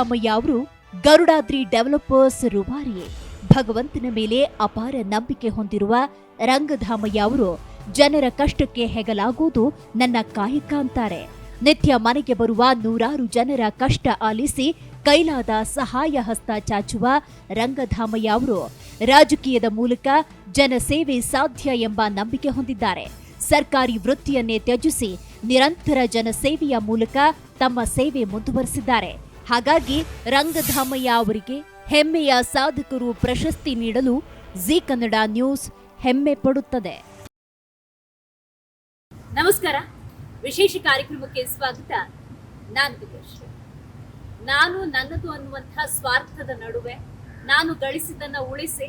ರಾಮಯ್ಯ ಅವರು ಗರುಡಾದ್ರಿ ಡೆವಲಪರ್ಸ್ ರೂವಾರಿಯೇ. ಭಗವಂತನ ಮೇಲೆ ಅಪಾರ ನಂಬಿಕೆ ಹೊಂದಿರುವ ರಂಗಧಾಮಯ್ಯ ಅವರು ಜನರ ಕಷ್ಟಕ್ಕೆ ಹೆಗಲಾಗುವುದು ನನ್ನ ಕಾಯಕ ಅಂತಾರೆ. ನಿತ್ಯ ಮನೆಗೆ ಬರುವ ನೂರಾರು ಜನರ ಕಷ್ಟ ಆಲಿಸಿ ಕೈಲಾದ ಸಹಾಯ ಹಸ್ತ ಚಾಚುವ ರಂಗಧಾಮಯ್ಯ ಅವರು ರಾಜಕೀಯದ ಮೂಲಕ ಜನಸೇವೆ ಸಾಧ್ಯ ಎಂಬ ನಂಬಿಕೆ ಹೊಂದಿದ್ದಾರೆ. ಸರ್ಕಾರಿ ವೃತ್ತಿಯನ್ನೇ ತ್ಯಜಿಸಿ ನಿರಂತರ ಜನಸೇವೆಯ ಮೂಲಕ ತಮ್ಮ ಸೇವೆ ಮುಂದುವರೆಸಿದ್ದಾರೆ. ಹಾಗಾಗಿ ರಂಗಧಾಮಯ್ಯ ಅವರಿಗೆ ಹೆಮ್ಮೆಯ ಸಾಧಕರು ಪ್ರಶಸ್ತಿ ನೀಡಲು ಜಿ ಕನ್ನಡ ನ್ಯೂಸ್ ಹೆಮ್ಮೆ ಪಡುತ್ತದೆ. ನಮಸ್ಕಾರ. ವಿಶೇಷ ಕಾರ್ಯಕ್ರಮಕ್ಕೆ ಸ್ವಾಗತ. ನಾನು ನಾನು ನನ್ನದು ಅನ್ನುವಂತಹ ಸ್ವಾರ್ಥದ ನಡುವೆ ನಾನು ಗಳಿಸಿದ್ದನ್ನ ಉಳಿಸಿ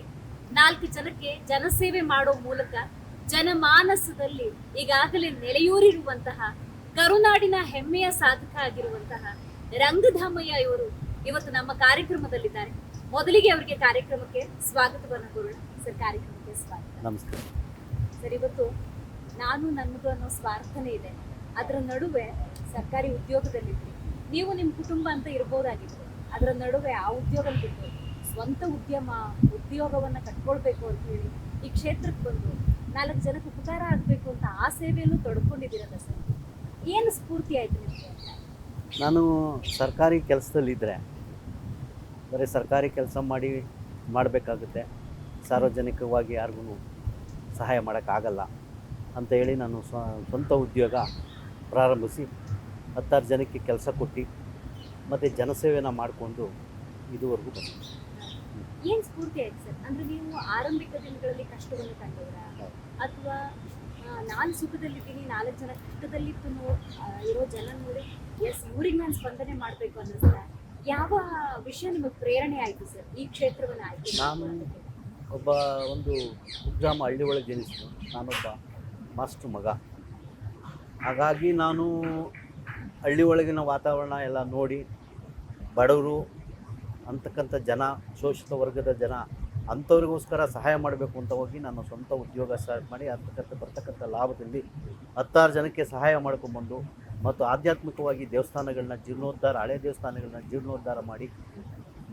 ನಾಲ್ಕು ಜನಕ್ಕೆ ಜನಸೇವೆ ಮಾಡೋ ಮೂಲಕ ಜನಮಾನಸದಲ್ಲಿ ಈಗಾಗಲೇ ನೆಲೆಯೂರಿರುವಂತಹ ಕರುನಾಡಿನ ಹೆಮ್ಮೆಯ ಸಾಧಕ ಆಗಿರುವಂತಹ ರಂಗಧಾಮಯ್ಯ ಇವರು ಇವತ್ತು ನಮ್ಮ ಕಾರ್ಯಕ್ರಮದಲ್ಲಿದ್ದಾರೆ. ಮೊದಲಿಗೆ ಅವರಿಗೆ ಕಾರ್ಯಕ್ರಮಕ್ಕೆ ಸ್ವಾಗತವನ್ನು ಕೋರೋಣ. ಸರ್ ಕಾರ್ಯಕ್ರಮಕ್ಕೆ ಸ್ವಾಗತ. ನಮಸ್ಕಾರ. ಸರ್ ಇವತ್ತು ನಾನು ನನ್ನದು ಅನ್ನೋ ಸ್ವಾರ್ಥನೇ ಇದೆ. ಅದರ ನಡುವೆ ಸರ್ಕಾರಿ ಉದ್ಯೋಗದಲ್ಲಿದ್ರಿ. ನೀವು ನಿಮ್ಮ ಕುಟುಂಬ ಅಂತ ಇರ್ಬೋದಾಗಿತ್ತು. ಅದರ ನಡುವೆ ಆ ಉದ್ಯೋಗ ಬಿಟ್ಟು ಸ್ವಂತ ಉದ್ಯಮ ಉದ್ಯೋಗವನ್ನ ಕಟ್ಕೊಳ್ಬೇಕು ಅಂತ ಹೇಳಿ ಈ ಕ್ಷೇತ್ರಕ್ಕೆ ಬಂದು ನಾಲ್ಕು ಜನಕ್ಕೆ ಉಪಕಾರ ಆಗಬೇಕು ಅಂತ ಆ ಸೇವೆಯನ್ನು ತೊಡ್ಕೊಂಡಿದ್ದೀರಲ್ಲ ಸರ್. ಏನು ಸ್ಫೂರ್ತಿ ಆಯ್ತು ನಿಮಗೆ? ನಾನು ಸರ್ಕಾರಿ ಕೆಲಸದಲ್ಲಿದ್ದರೆ ಬರೀ ಸರ್ಕಾರಿ ಕೆಲಸ ಮಾಡಿ ಮಾಡಬೇಕಾಗುತ್ತೆ. ಸಾರ್ವಜನಿಕವಾಗಿ ಯಾರಿಗೂ ಸಹಾಯ ಮಾಡೋಕ್ಕಾಗಲ್ಲ ಅಂತ ಹೇಳಿ ನಾನು ಸ್ವ, ಸ್ವಂತ ಉದ್ಯೋಗ ಪ್ರಾರಂಭಿಸಿ ಹತ್ತಾರು ಜನಕ್ಕೆ ಕೆಲಸ ಕೊಟ್ಟು ಮತ್ತು ಜನಸೇವೆನ ಮಾಡಿಕೊಂಡು ಇದುವರೆಗೂ ಬಂದೆ ನೀವು ಆರಂಭಿಕ ದಿನಗಳಲ್ಲಿ. ಅಥವಾ ನಾನು ಸುಖದಲ್ಲಿದ್ದೀನಿ, ನಾಲ್ಕು ಜನ ಕಷ್ಟದಲ್ಲಿ ಇರೋ ಜನ ನೋಡಿ ಎಸ್ ಊರಿಗೆ ನಾನು ಸ್ಪಂದನೆ ಮಾಡಬೇಕು ಯಾವ ವಿಷಯ ನಿಮಗೆ ಪ್ರೇರಣೆ ಆಯ್ತು ಸರ್? ಈ ಕ್ಷೇತ್ರವನ್ನ ಆಯ್ಕೆ ನಾನು ಒಬ್ಬ ಒಂದು ಕುಗ್ರಾಮ ಹಳ್ಳಿ ಒಳಗೆ ಜನಿಸಿದ್ದು. ನಾನೊಬ್ಬ ಮಾಸ್ಟ್ರು ಮಗ. ಹಾಗಾಗಿ ನಾನು ಹಳ್ಳಿ ಒಳಗಿನ ವಾತಾವರಣ ಎಲ್ಲ ನೋಡಿ, ಬಡವರು, ಅಂತಕ್ಕಂಥ ಜನ, ಶೋಷಿತ ವರ್ಗದ ಜನ, ಅಂಥವ್ರಿಗೋಸ್ಕರ ಸಹಾಯ ಮಾಡಬೇಕು ಅಂತ ಹೋಗಿ ನಾನು ಸ್ವಂತ ಉದ್ಯೋಗ ಸ್ಟಾರ್ಟ್ ಮಾಡಿ, ಅಂತಕ್ಕಂಥ ಬರ್ತಕ್ಕಂಥ ಲಾಭದಲ್ಲಿ ಹತ್ತಾರು ಜನಕ್ಕೆ ಸಹಾಯ ಮಾಡ್ಕೊಂಬಂದು ಮತ್ತು ಆಧ್ಯಾತ್ಮಿಕವಾಗಿ ದೇವಸ್ಥಾನಗಳನ್ನ ಜೀರ್ಣೋದ್ಧಾರ, ಹಳೆ ದೇವಸ್ಥಾನಗಳನ್ನ ಜೀರ್ಣೋದ್ಧಾರ ಮಾಡಿ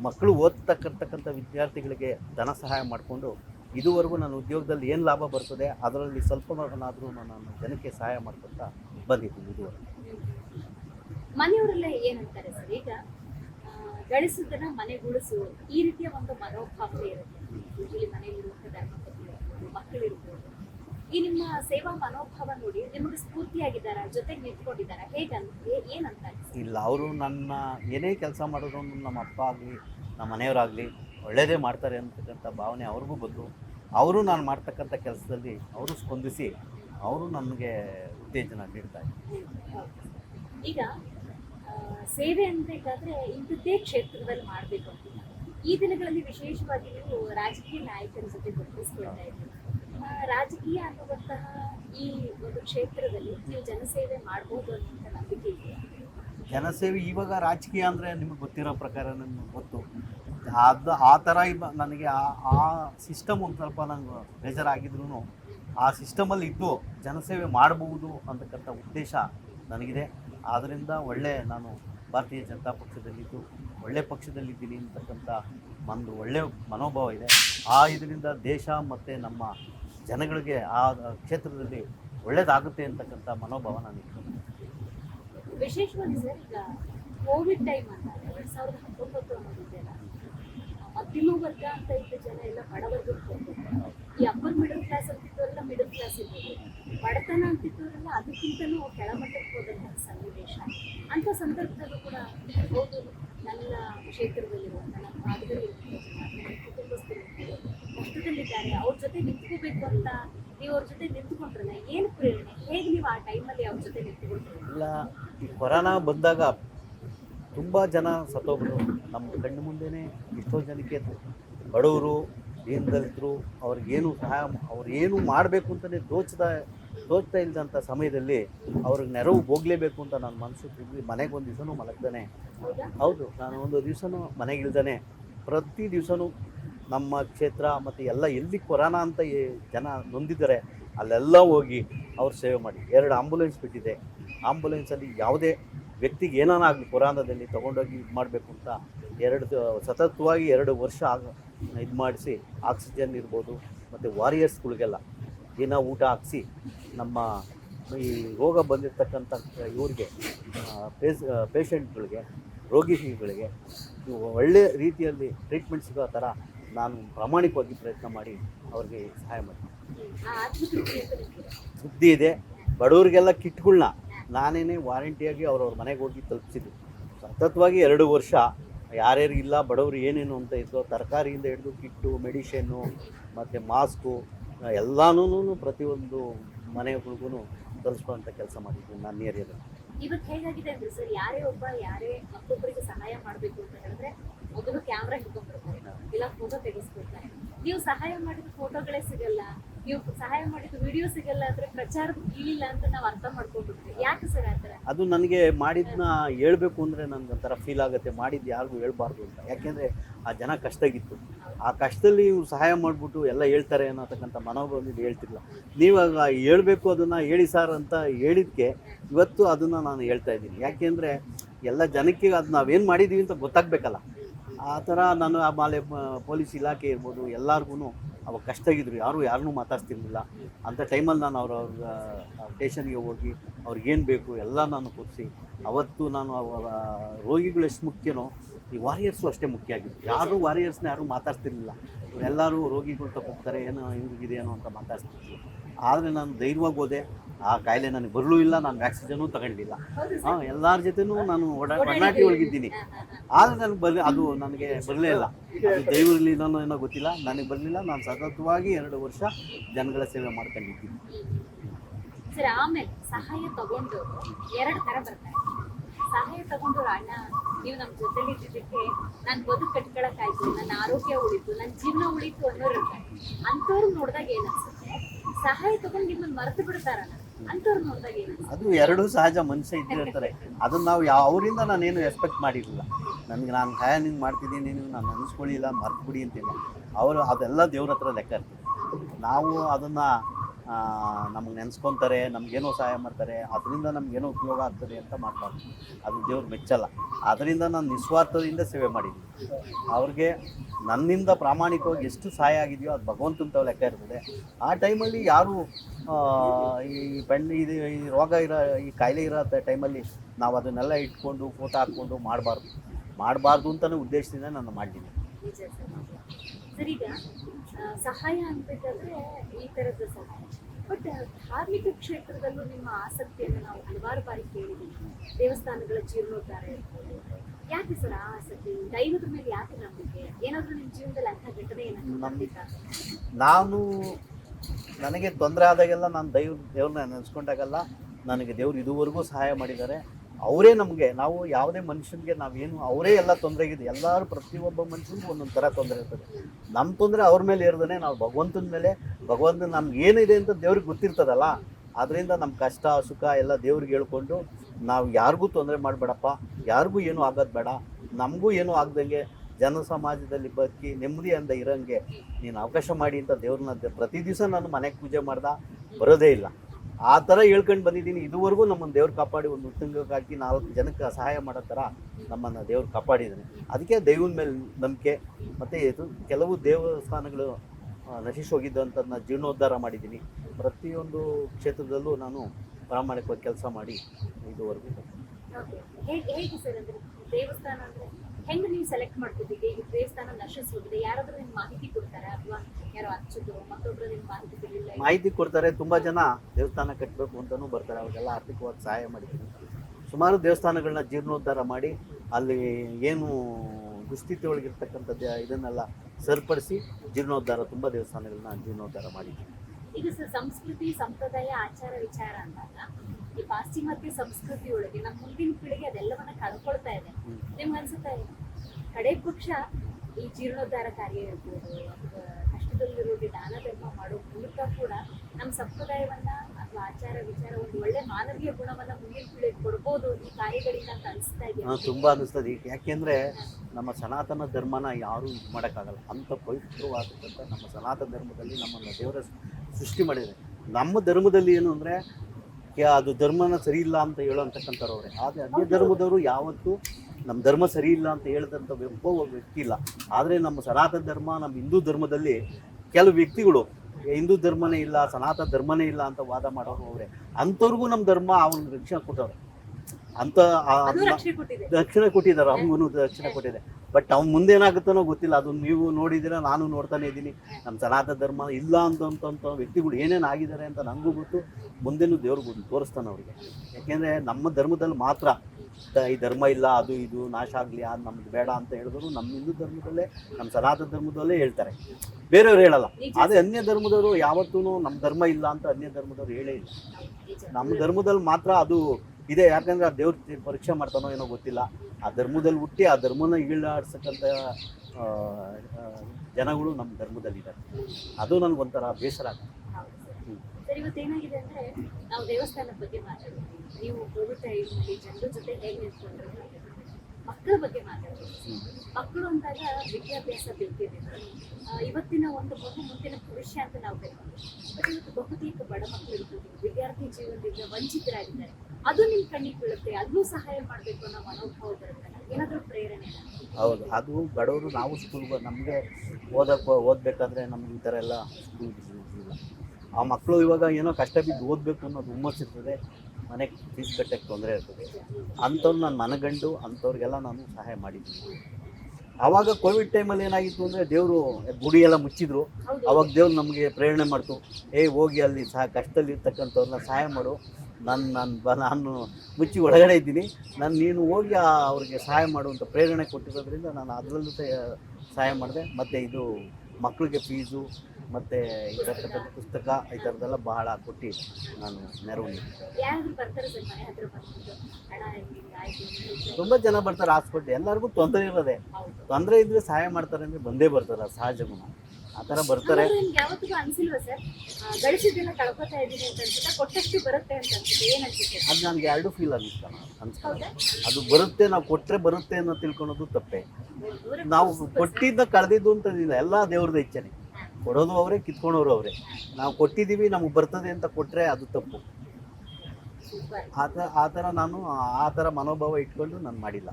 ಮಕ್ಕಳು ಓದ್ತಕ್ಕಂತಕ್ಕಂಥ ವಿದ್ಯಾರ್ಥಿಗಳಿಗೆ ಧನ ಸಹಾಯ ಮಾಡಿಕೊಂಡು ಇದುವರೆಗೂ ನನ್ನ ಉದ್ಯೋಗದಲ್ಲಿ ಏನು ಲಾಭ ಬರ್ತದೆ, ಅದರಲ್ಲಿ ಸ್ವಲ್ಪ ಸ್ವಲ್ಪನಾದರೂ ನಾನು ಜನಕ್ಕೆ ಸಹಾಯ ಮಾಡ್ಕೊತಾ ಬಂದಿದ್ದೀನಿ ಇದುವರೆಗೂ. ಮನೆಯವರೆಲ್ಲ ಏನಂತಾರೆ ಸರ್? ಈಗ ಗಳಿಸಿದ್ದನ್ನ ಮನೆಗುಳಿಸು ಈ ರೀತಿಯ ಒಂದು ಮನೋಭಾವನೆ ಇರುತ್ತೆ. ಮಕ್ಕಳಿರ್ಬೋದು ಈ ನಿಮ್ಮ ಸೇವಾ ಮನೋಭಾವ ನೋಡಿ ನಿಮಗೆ ಸ್ಫೂರ್ತಿಯಾಗಿದ್ದಾರೆ? ಜೊತೆಗೆ ನಿಂತ್ಕೊಂಡಿದ್ದಾರೆ? ಹೇಗಂತ ಏನಂತ ಇಲ್ಲ ಅವರು ನನ್ನ ಏನೇ ಕೆಲಸ ಮಾಡೋದು ನಮ್ಮ ಅಪ್ಪ ಆಗಲಿ ನಮ್ಮ ಮನೆಯವರಾಗಲಿ ಒಳ್ಳೆಯದೇ ಮಾಡ್ತಾರೆ ಅಂತಕ್ಕಂಥ ಭಾವನೆ ಅವ್ರಿಗೂ ಬಂತು ಅವರು ನಾನು ಮಾಡ್ತಕ್ಕಂಥ ಕೆಲಸದಲ್ಲಿ ಅವರು ಸ್ಪಂದಿಸಿ ಅವರು ನನಗೆ ಉತ್ತೇಜನ ನೀಡ್ತಾರೆ ಈಗ ಸೇವೆ ಅನ್ಬೇಕಾದ್ರೆ ಇಂಥದ್ದೇ ಕ್ಷೇತ್ರದಲ್ಲಿ ಮಾಡಬೇಕು ಅಂತ. ಈ ದಿನಗಳಲ್ಲಿ ವಿಶೇಷವಾಗಿ ನೀವು ರಾಜಕೀಯ ನಾಯಕರ ಜೊತೆ ಗುರುತಿಸ್ಕೊಳ್ತಾ ಇದ್ದೀವಿ ರಾಜಕೀಯ ಅನ್ನುವಂತಹ ಈ ಒಂದು ಕ್ಷೇತ್ರದಲ್ಲಿ ನೀವು ಜನಸೇವೆ ಮಾಡಬಹುದು ಅನ್ನುವಂಥ ನಂಬಿಕೆ ಇದೆ. ಜನಸೇವೆ ಇವಾಗ ರಾಜಕೀಯ ಅಂದರೆ ನಿಮಗೆ ಗೊತ್ತಿರೋ ಪ್ರಕಾರ ನನಗೆ ಗೊತ್ತು. ಅದು ಆ ಥರ ನನಗೆ ಆ ಆ ಸಿಸ್ಟಮ್ ಒಂದು ಸ್ವಲ್ಪ ನಂಗೆ ಬೇಜಾರಾಗಿದ್ರು ಆ ಸಿಸ್ಟಮಲ್ಲಿ ಇದ್ದು ಜನಸೇವೆ ಮಾಡಬಹುದು ಅಂತಕ್ಕಂಥ ಉದ್ದೇಶ ನನಗಿದೆ. ಆದ್ದರಿಂದ ಒಳ್ಳೆ ನಾನು ಭಾರತೀಯ ಜನತಾ ಪಕ್ಷದಲ್ಲಿದ್ದು, ಒಳ್ಳೆ ಪಕ್ಷದಲ್ಲಿದ್ದೀನಿ ಅಂತಕ್ಕಂಥ ಒಂದು ಒಳ್ಳೆಯ ಮನೋಭಾವ ಇದೆ. ಆ ಇದರಿಂದ ದೇಶ ಮತ್ತು ನಮ್ಮ ಜನಗಳಿಗೆ ಆ ಕ್ಷೇತ್ರದಲ್ಲಿ ಒಳ್ಳೆಯದಾಗುತ್ತೆ ಅಂತಕ್ಕಂಥ ಮನೋಭಾವ ನಾನು ವಿಶೇಷವಾಗಿ ಸರ್, ಈಗ ಕೋವಿಡ್ ಟೈಮ್ ಅಂತ ಎರಡ್ ಸಾವಿರದ ಹತ್ತೊಂಬತ್ತು ಅನ್ನೋದಿದೆಯಲ್ಲ ವರ್ಗ ಅಂತ ಇದ್ದ ಜನ ಎಲ್ಲ ಬಡವರ್ಗಕ್ಕೆ ಹೋಗ್ತಾರೆ ಈ ಅಪ್ಪರ್ ಮಿಡಲ್ ಕ್ಲಾಸ್ ಅಂತಿದ್ದವರೆಲ್ಲ ಮಿಡಲ್ ಕ್ಲಾಸ್ ಇರ್ಬೋದು. ಬಡತನ ಅಂತಿದ್ದವರೆಲ್ಲ ಅದಕ್ಕಿಂತಲೂ ಕೆಳಮಟ್ಟಕ್ಕೆ ಹೋದಂತಹ ಸನ್ನಿವೇಶ. ಅಂತ ಸಂದರ್ಭದಲ್ಲೂ ಕೂಡ ಹೌದು ನನ್ನ ಕ್ಷೇತ್ರದಲ್ಲಿರುವಂಥ ನನ್ನ ಭಾಗದಲ್ಲಿ ಜನ ನನ್ನ ಕುಟುಂಬಸ್ಥರು ಕಷ್ಟದಲ್ಲಿದ್ದಾರೆ ಅವ್ರ ಜೊತೆ ನಿಂತ್ಕೋಬೇಕು ಅಂತ ನೀವು ಅವ್ರ ಜೊತೆ ನಿಂತ್ಕೊಂಡ್ರಲ್ಲ, ಏನು ಪ್ರೇರಣೆ? ಹೇಗೆ ನೀವು ಆ ಟೈಮಲ್ಲಿ ಅವ್ರ ಜೊತೆ ನಿಂತ್ಕೊಂಡ್ರಿ? ಇಲ್ಲ, ಈ ಕೊರೋನಾ ಬಂದಾಗ ತುಂಬ ಜನ ಸತ್ತೋಗ್ರು ನಮ್ಮ ಕಣ್ಣು ಮುಂದೆನೇ ಎಷ್ಟೋ ಜನಕ್ಕೆ ಬಡವರು ದೀನದಲಿತರು ಅವ್ರಿಗೇನು ಸಹಾಯ, ಅವ್ರು ಏನು ಮಾಡಬೇಕು ಅಂತಲೇ ದೋಚದ ದೋಚ್ತಾ ಇಲ್ಲದಂಥ ಸಮಯದಲ್ಲಿ ಅವ್ರಿಗೆ ನೆರವು ಹೋಗಲೇಬೇಕು ಅಂತ ನನ್ನ ಮನಸ್ಸು ತಿರುಗಿ ಮನೆಗೆ ಒಂದು ದಿವಸನೂ ಮಲಗ್ತಾನೆ ಹೌದು, ನಾನು ಒಂದು ದಿವಸನೂ ಮನೆಗಿಲ್ದಾನೆ ಪ್ರತಿ ದಿವಸನೂ ನಮ್ಮ ಕ್ಷೇತ್ರ ಮತ್ತು ಎಲ್ಲ ಎಲ್ಲಿ ಕೊರೋನಾ ಅಂತ ಜನ ನೊಂದಿದ್ದಾರೆ, ಅಲ್ಲೆಲ್ಲ ಹೋಗಿ ಅವ್ರು ಸೇವೆ ಮಾಡಿ. ಎರಡು ಆಂಬುಲೆನ್ಸ್ ಬಿಟ್ಟಿದೆ. ಆಂಬುಲೆನ್ಸಲ್ಲಿ ಯಾವುದೇ ವ್ಯಕ್ತಿಗೆ ಏನಾನ ಆಗಲಿ ಕೊರೋನಾದಲ್ಲಿ ತೊಗೊಂಡೋಗಿ ಇದು ಮಾಡಬೇಕು ಅಂತ ಎರಡು ಸತತವಾಗಿ ಎರಡು ವರ್ಷ ಇದು ಮಾಡಿಸಿ ಆಕ್ಸಿಜನ್ ಇರ್ಬೋದು, ಮತ್ತು ವಾರಿಯರ್ಸ್ಗಳಿಗೆಲ್ಲ ದಿನ ಊಟ ಹಾಕ್ಸಿ ನಮ್ಮ ಈ ರೋಗ ಬಂದಿರತಕ್ಕಂಥ ಇವ್ರಿಗೆ ಪೇಸ್ ಪೇಷಂಟ್ಗಳಿಗೆ ರೋಗಿಗಳಿಗೆ ಒಳ್ಳೆಯ ರೀತಿಯಲ್ಲಿ ಟ್ರೀಟ್ಮೆಂಟ್ ಸಿಗೋ ಥರ ನಾನು ಪ್ರಾಮಾಣಿಕವಾಗಿ ಪ್ರಯತ್ನ ಮಾಡಿ ಅವ್ರಿಗೆ ಸಹಾಯ ಮಾಡ್ತೀನಿ. ಸುದ್ದಿ ಇದೆ. ಬಡವರಿಗೆಲ್ಲ ಕಿಟ್ಗಳನ್ನ ನಾನೇನೇ ವಾರಂಟಿಯಾಗಿ ಅವ್ರವ್ರ ಮನೆಗೆ ಹೋಗಿ ತಲುಪಿಸಿದ್ವಿ ಸತತವಾಗಿ ಎರಡು ವರ್ಷ ಯಾರ್ಯಾರಿಗಿಲ್ಲ ಬಡವರು ಏನೇನು ಅಂತ ಇದ್ದೋ ತರಕಾರಿಯಿಂದ ಹಿಡಿದು ಕಿಟ್ಟು, ಮೆಡಿಷನ್ನು, ಮತ್ತು ಮಾಸ್ಕು ಎಲ್ಲನೂ ಪ್ರತಿಯೊಂದು ಮನೆಗಳಿಗೂ ತಲುಪಿಸುವಂಥ ಕೆಲಸ ಮಾಡಿದ್ದೀನಿ ನನ್ನ ಏರಿಯಾದಲ್ಲಿ ಇವತ್ತು ಹೇಗಾಗಿದೆ ಅಂದ್ರೆ ಸರ್, ಯಾರೇ ಒಬ್ಬ, ಯಾರೇ ಮತ್ತೊಬ್ಬರಿಗೆ ಸಹಾಯ ಮಾಡಬೇಕು ಅಂತ ಹೇಳಿದ್ರೆ ಮೊದಲು ಕ್ಯಾಮ್ರಾ ಹಿಡ್ಕೊಂಡ್ಬಿಡ್ತಾರೆ. ಇಲ್ಲ ಫೋಟೋ ತೆಗೆಸ್ಕೊಡ್ತಾರೆ ನೀವು ಸಹಾಯ ಮಾಡಿದ ಫೋಟೋಗಳೇ ಸಿಗಲ್ಲ. ನೀವು ಸಹಾಯ ಮಾಡಿದ ಅಂದ್ರೆ ಪ್ರಚಾರ ಅಂತ ನಾವು ಅರ್ಥ ಮಾಡ್ಕೊಂಡ್ಬಿಡ್ತೀವಿ. ಯಾಕೆ ಸರ್ ಅದು ನನಗೆ ಮಾಡಿದ್ನ ಹೇಳ್ಬೇಕು ಅಂದರೆ ನನಗೆ ಒಂಥರ ಫೀಲ್ ಆಗುತ್ತೆ. ಮಾಡಿದ್ದು ಯಾರಿಗೂ ಹೇಳ್ಬಾರ್ದು ಅಂತ. ಯಾಕೆಂದರೆ ಆ ಜನ ಕಷ್ಟಾಗಿತ್ತು. ಆ ಕಷ್ಟದಲ್ಲಿ ಇವ್ರು ಸಹಾಯ ಮಾಡಿಬಿಟ್ಟು ಎಲ್ಲ ಹೇಳ್ತಾರೆ ಅನ್ನೋತಕ್ಕಂಥ ಮನೋಭಾವದಿಂದ ಹೇಳ್ತಿಲ್ಲ ನೀವಾಗ ಹೇಳಬೇಕು ಅದನ್ನು ಹೇಳಿ ಸರ್ ಅಂತ ಹೇಳಿದ್ಕೆ ಇವತ್ತು ಅದನ್ನು ನಾನು ಹೇಳ್ತಾ ಇದ್ದೀನಿ. ಯಾಕೆಂದರೆ ಎಲ್ಲ ಜನಕ್ಕೆ ಅದು ನಾವೇನು ಮಾಡಿದ್ದೀವಿ ಅಂತ ಗೊತ್ತಾಗಬೇಕಲ್ಲ. ಆ ಥರ ನಾನು ಆಮೇಲೆ ಪೊಲೀಸ್ ಇಲಾಖೆ ಇರ್ಬೋದು ಎಲ್ಲರಿಗೂ ಅವಾಗ ಕಷ್ಟ ಆಗಿದ್ರು ಯಾರು ಯಾರನ್ನೂ ಮಾತಾಡ್ತಿರ್ಲಿಲ್ಲ ಅಂಥ ಟೈಮಲ್ಲಿ ನಾನು ಅವ್ರ ಅವ್ರ ಸ್ಟೇಷನ್ಗೆ ಹೋಗಿ ಅವ್ರಿಗೇನು ಬೇಕು ಎಲ್ಲ ನಾನು ಕೊಡಿಸಿ ಅವತ್ತು ನಾನು ಅವರ ರೋಗಿಗಳು ಎಷ್ಟು ಮುಖ್ಯನೋ, ಈ ವಾರಿಯರ್ಸು ಅಷ್ಟೇ ಮುಖ್ಯ ಆಗಿತ್ತು ಯಾರು ವಾರಿಯರ್ಸ್ನ ಯಾರು ಮಾತಾಡ್ತಿರ್ಲಿಲ್ಲ ಎಲ್ಲರೂ ರೋಗಿಗಳು ತಗೋತಾರೆ ಏನೋ ಹಿಂಗಿದೆಯೇನೋ ಅಂತ ಮಾತಾಡ್ತಿದ್ರು ಆದರೆ ನಾನು ಧೈರ್ಯವಾಗಿ ಹೋದೆ. ಆ ಕಾಯಿಲೆ ನನಗೆ ಬರಲೂ ಇಲ್ಲ, ನಾನು ವ್ಯಾಕ್ಸಿಜನ್ನು ತಗೊಂಡಿಲ್ಲ. ಹಾಂ, ಎಲ್ಲರ ಜೊತೆನೂ ನಾನು ಒಡ, ಒಡನಾಟಿ ಒಳಗಿದ್ದೀನಿ. ಆದರೆ ನನಗೆ ಬರ ಅದು ನನಗೆ ಬರಲೇ ಇಲ್ಲ. ಅದು ದೈವರಲ್ಲಿ ಏನೋ ಏನೋ ಗೊತ್ತಿಲ್ಲ. ನನಗೆ ಬರಲಿಲ್ಲ, ನಾನು ಸತತವಾಗಿ ಎರಡು ವರ್ಷ ಜನಗಳ ಸೇವೆ ಮಾಡ್ಕೊಂಡಿದ್ದೀನಿ. ಸರ್, ಆಮೇಲೆ ಸಹಾಯ ತಗೊಂಡು ಎರಡು ಬರ್ತಾರೆ. ಸಹಾಯ ತಗೊಂಡು ಅಣ್ಣ ನೀವು ನಮ್ಮ ಜೊತೆಲಿ ಇದ್ದಿದ್ದಕ್ಕೆ ನಾನು ಬದುಕು ಕಟ್ಕೊಳಕ್ಕಾಯ್ತು ನನ್ನ ಆರೋಗ್ಯ ಉಳಿತು ನನ್ನ ಜೀವನ ಉಳಿತು ಅನ್ನೋರು ಇರ್ತಾರೆ. ಅಂಥವ್ರು ನೋಡಿದಾಗ ಏನಿಸುತ್ತೆ ಸಹಾಯ ತಗೊಂಡು ನಿಮ್ಮನ್ನ ಮರೆತು ಬಿಡ್ತಾರಲ್ಲ. ಅದು ಎರಡೂ ಸಹಜ ಮನುಷ್ಯ ಇದ್ದಿರ್ತಾರೆ ಅದನ್ನ ನಾವು ಯಾವ ಅವರಿಂದ ನಾನೇನು ಎಕ್ಸ್ಪೆಕ್ಟ್ ಮಾಡಿರಲಿಲ್ಲ ನನಗೆ ನಾನು ಸಹಾಯ ನಿಂಗೆ ಮಾಡ್ತಿದ್ದೀನಿ, ನೀನು ನಾನು ಅನಿಸ್ಕೊಳ್ಳಿಲ್ಲ ಮರ್ತ್ಬಿಡಿ ಅಂತಿಲ್ಲ. ಅವರು ಅದೆಲ್ಲ ದೇವ್ರ ಹತ್ರ ಲೆಕ್ಕ ನಾವು ಅದನ್ನು ನಮಗೆ ನೆನೆಸ್ಕೊತಾರೆ ನಮಗೇನೋ ಸಹಾಯ ಮಾಡ್ತಾರೆ, ಅದರಿಂದ ನಮಗೇನೋ ಉಪಯೋಗ ಆಗ್ತದೆ ಅಂತ ಮಾಡಬಾರ್ದು. ಅದು ದೇವ್ರು ಮೆಚ್ಚಲ್ಲ. ಅದರಿಂದ ನಾನು ನಿಸ್ವಾರ್ಥದಿಂದ ಸೇವೆ ಮಾಡಿದ್ದೀನಿ. ಅವ್ರಿಗೆ ನನ್ನಿಂದ ಪ್ರಾಮಾಣಿಕವಾಗಿ ಎಷ್ಟು ಸಹಾಯ ಆಗಿದೆಯೋ, ಅದು ಭಗವಂತನ ಲೆಕ್ಕ ಇರ್ತದೆ. ಆ ಟೈಮಲ್ಲಿ ಯಾರು ಈ ಬೆಣ್ಣೆ ಇದು ಈ ರೋಗ ಇರೋ ಈ ಕಾಯಿಲೆ ಇರೋ ಟೈಮಲ್ಲಿ ನಾವು ಅದನ್ನೆಲ್ಲ ಇಟ್ಕೊಂಡು ಫೋಟೋ ಹಾಕ್ಕೊಂಡು ಮಾಡಬಾರ್ದು. ಮಾಡಬಾರ್ದು ಅಂತಲೇ ಉದ್ದೇಶದಿಂದ ನಾನು ಮಾಡಿದ್ದೀನಿ. ನಿಜ ಸರ್ ಸರ್ ಈಗ ಸಹಾಯ ಅಂತಂದ್ರೆ ಈ ತರದ ಸಹಾಯ. ಬಟ್ ಧಾರ್ಮಿಕ ಕ್ಷೇತ್ರದಲ್ಲೂ ನಿಮ್ಮ ಆಸಕ್ತಿಯನ್ನು ನಾವು ಹಲವಾರು ಬಾರಿ ಕೇಳಿದ್ದೀವಿ ದೇವಸ್ಥಾನಗಳ ಜೀರ್ಣೋದ್ಧಾರ ಇರ್ಬೋದು. ಯಾಕೆ ಸರ್ ಆ ಆಸಕ್ತಿ? ದೈವದ ಮೇಲೆ ಯಾಕೆ ನಂಬಿಕೆ? ಏನಾದರೂ ನಿಮ್ಮ ಜೀವನದಲ್ಲಿ ಅಂಥ ಘಟನೆ ಏನಾದ್ರು ನಾನು ನನಗೆ ತೊಂದರೆ ಆದಾಗೆಲ್ಲ ನಾನು ದೈವ ದೇವ್ರನ್ನ ನೆನೆಸ್ಕೊಂಡಾಗೆಲ್ಲ. ನನಗೆ ದೇವ್ರು ಇದುವರೆಗೂ ಸಹಾಯ ಮಾಡಿದ್ದಾರೆ. ಅವರೇ ನಮಗೆ, ನಾವು ಯಾವುದೇ ಮನುಷ್ಯನಿಗೆ ನಾವೇನು ಅವರೇ ಎಲ್ಲ ತೊಂದರೆ ತೊಂದರೆಗಿದೆ ಎಲ್ಲರೂ ಪ್ರತಿಯೊಬ್ಬ ಮನುಷ್ಯನಿಗೂ ಒಂದೊಂದು ಥರ ತೊಂದರೆ ಇರ್ತದೆ. ನಮ್ಮ ತೊಂದರೆ ಅವ್ರ ಮೇಲೆ ಇರೋದೇ ನಾವು ಭಗವಂತನ ಮೇಲೆ. ಭಗವಂತ ನಮ್ಗೆ ಏನಿದೆ ಅಂತ ದೇವ್ರಿಗೆ ಗೊತ್ತಿರ್ತದಲ್ಲ? ಅದರಿಂದ ನಮ್ಮ ಕಷ್ಟ, ಸುಖ ಎಲ್ಲ ದೇವ್ರಿಗೆ ಹೇಳ್ಕೊಂಡು ನಾವು ಯಾರಿಗೂ ತೊಂದರೆ ಮಾಡಬೇಡಪ್ಪ. ಯಾರಿಗೂ ಏನೂ ಆಗೋದು ಬೇಡ. ನಮಗೂ ಏನೂ ಆಗ್ದಂಗೆ ಜನ ಸಮಾಜದಲ್ಲಿ ಬದುಕಿ ನೆಮ್ಮದಿಯಿಂದ ಇರೋಂಗೆ ನೀನು ಅವಕಾಶ ಮಾಡಿ ಅಂತ ದೇವ್ರನ್ನ ಪ್ರತಿ ದಿವಸ ನಾನು ಮನೆಗೆ ಪೂಜೆ ಮಾಡ್ದ ಬರೋದೇ ಇಲ್ಲ. ಆ ಥರ ಹೇಳ್ಕೊಂಡು ಬಂದಿದ್ದೀನಿ. ಇದುವರೆಗೂ ನಮ್ಮನ್ನು ದೇವ್ರು ಕಾಪಾಡಿ ಒಂದು ಉತ್ತುಂಗಕ್ಕಾಗಿ ನಾಲ್ಕು ಜನಕ್ಕೆ ಸಹಾಯ ಮಾಡೋ ಥರ ನಮ್ಮನ್ನು ದೇವ್ರು ಕಾಪಾಡಿದ್ದೀನಿ ಅದಕ್ಕೆ ದೇವ್ರ ಮೇಲೆ ನಂಬಿಕೆ, ಮತ್ತು ಇದು ಕೆಲವು ದೇವಸ್ಥಾನಗಳು ನಶಿಸಿ ಹೋಗಿದ್ದು ಅಂತದನ್ನ ಜೀರ್ಣೋದ್ಧಾರ ಮಾಡಿದ್ದೀನಿ. ಪ್ರತಿಯೊಂದು ಕ್ಷೇತ್ರದಲ್ಲೂ ನಾನು ಪ್ರಾಮಾಣಿಕವಾಗಿ ಕೆಲಸ ಮಾಡಿ ಇದುವರೆಗೂ. ದೇವಸ್ಥಾನ ಹೆಂಗ್ ನೀವು ಸೆಲೆಕ್ಟ್ ಮಾಡ್ತಿದ್ದೀವಿ ಈ ದೇವಸ್ಥಾನ ನಶಿಸೋಗಿದೆ ಯಾರಾದ್ರೂ ನಿಮ್ಗೆ ಮಾಹಿತಿ ಕೊಡ್ತಾರಾ? ಅಥವಾ ಯಾರೋ ಹಚ್ಚಿದ್ರು ಮತ್ತೊಬ್ರು ನಿಮ್ಗೆ ಮಾಹಿತಿ ಕೊಡಲಿಲ್ಲ ಮಾಹಿತಿ ಕೊಡ್ತಾರೆ. ತುಂಬ ಜನ ದೇವಸ್ಥಾನ ಕಟ್ಟಬೇಕು ಅಂತಲೂ ಬರ್ತಾರೆ. ಅವ್ರಿಗೆಲ್ಲ ಆರ್ಥಿಕವಾಗಿ ಸಹಾಯ ಮಾಡಿದ್ರು ಸುಮಾರು ದೇವಸ್ಥಾನಗಳನ್ನ ಜೀರ್ಣೋದ್ಧಾರ ಮಾಡಿ ಅಲ್ಲಿ ಏನು ದುಸ್ಥಿತಿ ಒಳಗಿರ್ತಕ್ಕಂಥದ್ದು ಇದನ್ನೆಲ್ಲ ಸರಿಪಡಿಸಿ ಜೀರ್ಣೋದ್ಧಾರ ತುಂಬ ದೇವಸ್ಥಾನಗಳನ್ನ ಜೀರ್ಣೋದ್ಧಾರ ಮಾಡಿದ್ದೀವಿ ಈಗ ಸಂಸ್ಕೃತಿ ಸಂಪ್ರದಾಯ ಆಚಾರ ವಿಚಾರ ಅಂದಾಗ ಈ ಪಾಶ್ಚಿಮಾತ್ಯ ಸಂಸ್ಕೃತಿ ಒಳಗೆ ನಮ್ಮ ಮುಂದಿನ ಪೀಳಿಗೆ ಅದೆಲ್ಲವನ್ನ ಕಳ್ಕೊಳ್ತಾ ಇದೆ. ನಿಮ್ಗೆ ಅನ್ಸುತ್ತಾ ಇದೆ ಕಡೆ ಪಕ್ಷ ಈ ಜೀರ್ಣೋದ್ಧಾರ ಕಾರ್ಯ ಇರ್ಬೋದು, ಅಥವಾ ಕಷ್ಟದಲ್ಲಿರೋರಿಗೆ ದಾನ ಧರ್ಮ ಮಾಡೋ ಮೂಲಕ ಕೂಡ ನಮ್ಮ ಸಂಪ್ರದಾಯವನ್ನ ಅಥವಾ ಆಚಾರ ವಿಚಾರ ಒಂದು ಒಳ್ಳೆ ಮಾನವೀಯ ಗುಣವನ್ನ ಮುಂದಿನ ಪೀಳಿಗೆ ಕೊಡ್ಬೋದು ಈ ಕಾರ್ಯಗಳಿಂದ ಅಂತ ಅನಿಸ್ತಾ ಇದೆಯಾ ತುಂಬಾ ಅನಿಸ್ತದೆ. ಯಾಕೆಂದ್ರೆ ನಮ್ಮ ಸನಾತನ ಧರ್ಮನ ಯಾರೂ ಇದು ಮಾಡೋಕ್ಕಾಗಲ್ಲ. ಅಂಥ ಪವಿತ್ರವಾದಂಥ ನಮ್ಮ ಸನಾತನ ಧರ್ಮದಲ್ಲಿ ನಮ್ಮನ್ನು ದೇವರ ಸೃಷ್ಟಿ ಮಾಡಿದೆ ನಮ್ಮ ಧರ್ಮದಲ್ಲಿ ಏನು ಅಂದರೆ ಅದು ಧರ್ಮನ ಸರಿ ಇಲ್ಲ ಅಂತ ಹೇಳೋಂತಕ್ಕಂಥವ್ರು ಆದರೆ ಅನ್ಯ ಧರ್ಮದವರು ಯಾವತ್ತೂ ನಮ್ಮ ಧರ್ಮ ಸರಿ ಇಲ್ಲ ಅಂತ ಹೇಳಿದಂಥ ಒಬ್ಬ ವ್ಯಕ್ತಿ ಇಲ್ಲ. ಆದರೆ ನಮ್ಮ ಸನಾತನ ಧರ್ಮ, ನಮ್ಮ ಹಿಂದೂ ಧರ್ಮದಲ್ಲಿ ಕೆಲವು ವ್ಯಕ್ತಿಗಳು ಹಿಂದೂ ಧರ್ಮನೇ ಇಲ್ಲ, ಸನಾತನ ಧರ್ಮನೇ ಇಲ್ಲ ಅಂತ ವಾದ ಮಾಡೋರು ಅವರೇ. ಅಂಥವ್ರಿಗೂ ನಮ್ಮ ಧರ್ಮ ಅವ್ನಿಗೆ ರಕ್ಷಣೆ ಕೊಟ್ಟವ್ರೆ. ಅಂತ ದಕ್ಷಿಣ ಕೊಟ್ಟಿದ್ದಾರೆ ಅವನಿಗೂ ದಕ್ಷಿಣ ಕೊಟ್ಟಿದೆ. ಬಟ್ ಅವ್ನು ಮುಂದೆ ಏನಾಗುತ್ತೋ ಗೊತ್ತಿಲ್ಲ. ಅದು ನೀವು ನೋಡಿದ್ದೀರಾ ನಾನು ನೋಡ್ತಾನೆ ಇದ್ದೀನಿ. ನಮ್ಮ ಸನಾತನ ಧರ್ಮ ಇಲ್ಲ ಅಂತಂತ ವ್ಯಕ್ತಿಗಳು ಏನೇನು ಆಗಿದ್ದಾರೆ ಅಂತ ನನಗೂ ಗೊತ್ತು. ಮುಂದೆನೂ ದೇವ್ರು ಗೊತ್ತು ತೋರಿಸ್ತಾನೆ ಅವ್ರಿಗೆ. ಯಾಕೆಂದರೆ ನಮ್ಮ ಧರ್ಮದಲ್ಲಿ ಮಾತ್ರ ಈ ಧರ್ಮ ಇಲ್ಲ ಅದು ಇದು ನಾಶ ಆಗಲಿ ಅದು ನಮ್ದು ಬೇಡ ಅಂತ ಹೇಳಿದ್ರು ನಮ್ಮ ಹಿಂದೂ ಧರ್ಮದಲ್ಲೇ ನಮ್ಮ ಸನಾತನ ಧರ್ಮದಲ್ಲೇ ಹೇಳ್ತಾರೆ. ಬೇರೆಯವ್ರು ಹೇಳಲ್ಲ. ಆದರೆ ಅನ್ಯ ಧರ್ಮದವರು ಯಾವತ್ತೂ ನಮ್ಮ ಧರ್ಮ ಇಲ್ಲ ಅಂತ ಅನ್ಯ ಧರ್ಮದವ್ರು ಹೇಳೇ ಇಲ್ಲ. ನಮ್ಮ ಧರ್ಮದಲ್ಲಿ ಮಾತ್ರ ಅದು ಇದೆ. ಯಾಕಂದ್ರೆ ಆ ದೇವ್ರ ಪರೀಕ್ಷೆ ಮಾಡ್ತಾನೋ ಏನೋ ಗೊತ್ತಿಲ್ಲ. ಆ ಧರ್ಮದಲ್ಲಿ ಹುಟ್ಟಿ ಆ ಧರ್ಮನ ಈಳಾಡ್ಸಕ್ಕಂಥ ಜನಗಳು ನಮ್ಮ ಧರ್ಮದಲ್ಲಿದ್ದಾರೆ. ಅದು ನನಗೊಂಥರ ಬೇಸರ ಆಗುತ್ತೆ. ಅಂದ್ರೆ ನಾವು ದೇವಸ್ಥಾನದ ಬಗ್ಗೆ ಮಾತಾಡ್ತೀವಿ. ನೀವು ಟೈಮಲ್ಲಿ ಜನರ ಜೊತೆ ಹೇಗೆ ನಿಂತ್ಕೊಂಡ್ರೆ? ಮಕ್ಕಳ ಬಗ್ಗೆ ಮಾತಾಡ್ತೀವಿ. ಮಕ್ಕಳು ಅಂದಾಗ ವಿದ್ಯಾಭ್ಯಾಸ ಬೇಕಿದೆ. ಇವತ್ತಿನ ಒಂದು ಮಗು ಮುಂದಿನ ಭವಿಷ್ಯ ಅಂತ ನಾವು ಕರಿತೀವಿ ಬಟ್ ಇವತ್ತು ಬಹುತೇಕ ಬಡ ಮಕ್ಕಳು ವಿದ್ಯಾರ್ಥಿ ಜೀವನದಿಂದ ವಂಚಿತರಾಗಿದ್ದಾರೆ. ಅದು ನಿಮ್ ಕಣ್ಣಿಗೆ ಬೀಳುತ್ತೆ. ಅದನ್ನು ಸಹಾಯ ಮಾಡಬೇಕು ಅನ್ನೋ ಮನೋಭಾವ ಬರುತ್ತೆ ಏನಾದರೂ ಪ್ರೇರಣೆ ಹೌದು. ಅದು ಬಡವರು ನಾವು ಸ್ಕೂಲ್ ನಮಗೆ ಓದಕ್ಕೆ ಓದಬೇಕಾದ್ರೆ ನಮ್ಗೆ ಈ ಥರ ಎಲ್ಲ ಆ ಮಕ್ಕಳು ಇವಾಗ ಏನೋ ಕಷ್ಟ ಬಿದ್ದು ಓದಬೇಕು ಅನ್ನೋದು ಹುಮ್ಮಸ್ಸಿರ್ತದೆ. ಮನೆಗೆ ಫೀಸ್ ಕಟ್ಟಕ್ಕೆ ತೊಂದರೆ ಇರ್ತದೆ. ಅಂಥವ್ರು ನಾನು ಮನಗಂಡು ಅಂಥವ್ರಿಗೆಲ್ಲ ನಾನು ಸಹಾಯ ಮಾಡಿದ್ದೀನಿ. ಆವಾಗ ಕೋವಿಡ್ ಟೈಮಲ್ಲಿ ಏನಾಗಿತ್ತು ಅಂದರೆ ದೇವರು ಗುಡಿ ಎಲ್ಲ ಮುಚ್ಚಿದ್ರು. ಅವಾಗ ದೇವ್ರು ನಮಗೆ ಪ್ರೇರಣೆ ಮಾಡ್ತು. ಏ, ಹೋಗಿ ಅಲ್ಲಿ ಸಹ ಕಷ್ಟದಲ್ಲಿ ಇರ್ತಕ್ಕಂಥವ್ರನ್ನ ಸಹಾಯ ಮಾಡು. ನಾನು ನಾನು ಬ, ನಾನು ಮುಚ್ಚಿ ಒಳಗಡೆ ಇದ್ದೀನಿ. ನಾನು, ನೀನು ಹೋಗಿ ಅವ್ರಿಗೆ ಸಹಾಯ ಮಾಡುವಂಥ ಪ್ರೇರಣೆ ಕೊಟ್ಟಿರೋದ್ರಿಂದ ನಾನು ಅದರಲ್ಲೂ ಸಹ ಸಹಾಯ ಮಾಡಿದೆ. ಮತ್ತು ಇದು ಮಕ್ಕಳಿಗೆ ಫೀಸು ಮತ್ತು ಇರ್ತಕ್ಕಂಥ ಪುಸ್ತಕ ಈ ಥರದ್ದೆಲ್ಲ ಬಹಳ ಕೊಟ್ಟು ನಾನು ನೆರವು ತುಂಬ ಜನ ಬರ್ತಾರೆ ಹಾಸ್ಪಿಟ್ಲ್ ಎಲ್ಲರಿಗೂ ತೊಂದರೆ ಇರೋದೆ. ತೊಂದರೆ ಇದ್ರೆ ಸಹಾಯ ಮಾಡ್ತಾರೆ ಅಂದರೆ ಬಂದೇ ಬರ್ತಾರೆ ಸಹಜ ಗುಣ. ಆ ಥರ ಬರ್ತಾರೆ. ಅಂತ ಅಂತ ಅದು ನನಗೆ ಎರಡು ಫೀಲ್ ಆಗಿತ್ತು ಅನ್ಸ್ಕೊಂಡು ಹೌದಾ? ಅದು ಬರುತ್ತೆ ನಾವು ಕೊಟ್ಟರೆ ಬರುತ್ತೆ ಅನ್ನೋ ತಿಳ್ಕೊಳೋದು ತಪ್ಪೆ. ನಾವು. ಕೊಟ್ಟಿದ್ದ ಕಳೆದಿದ್ದು ಅಂತದಿಲ್ಲ ಎಲ್ಲ ದೇವ್ರದ್ದು ಇಚ್ಛೆನೆ. ಕೊಡೋದು ಅವರೇ ಕಿತ್ಕೊಳೋರು ಅವರೇ. ನಾವು ಕೊಟ್ಟಿದ್ದೀವಿ ನಮಗೆ ಬರ್ತದೆ ಅಂತ ಕೊಟ್ಟರೆ ಅದು ತಪ್ಪು. ಆ ಥರ ಆ ಥರ ನಾನು ಆ ಥರ ಮನೋಭಾವ ಇಟ್ಕೊಂಡು ನಾನು ಮಾಡಿಲ್ಲ.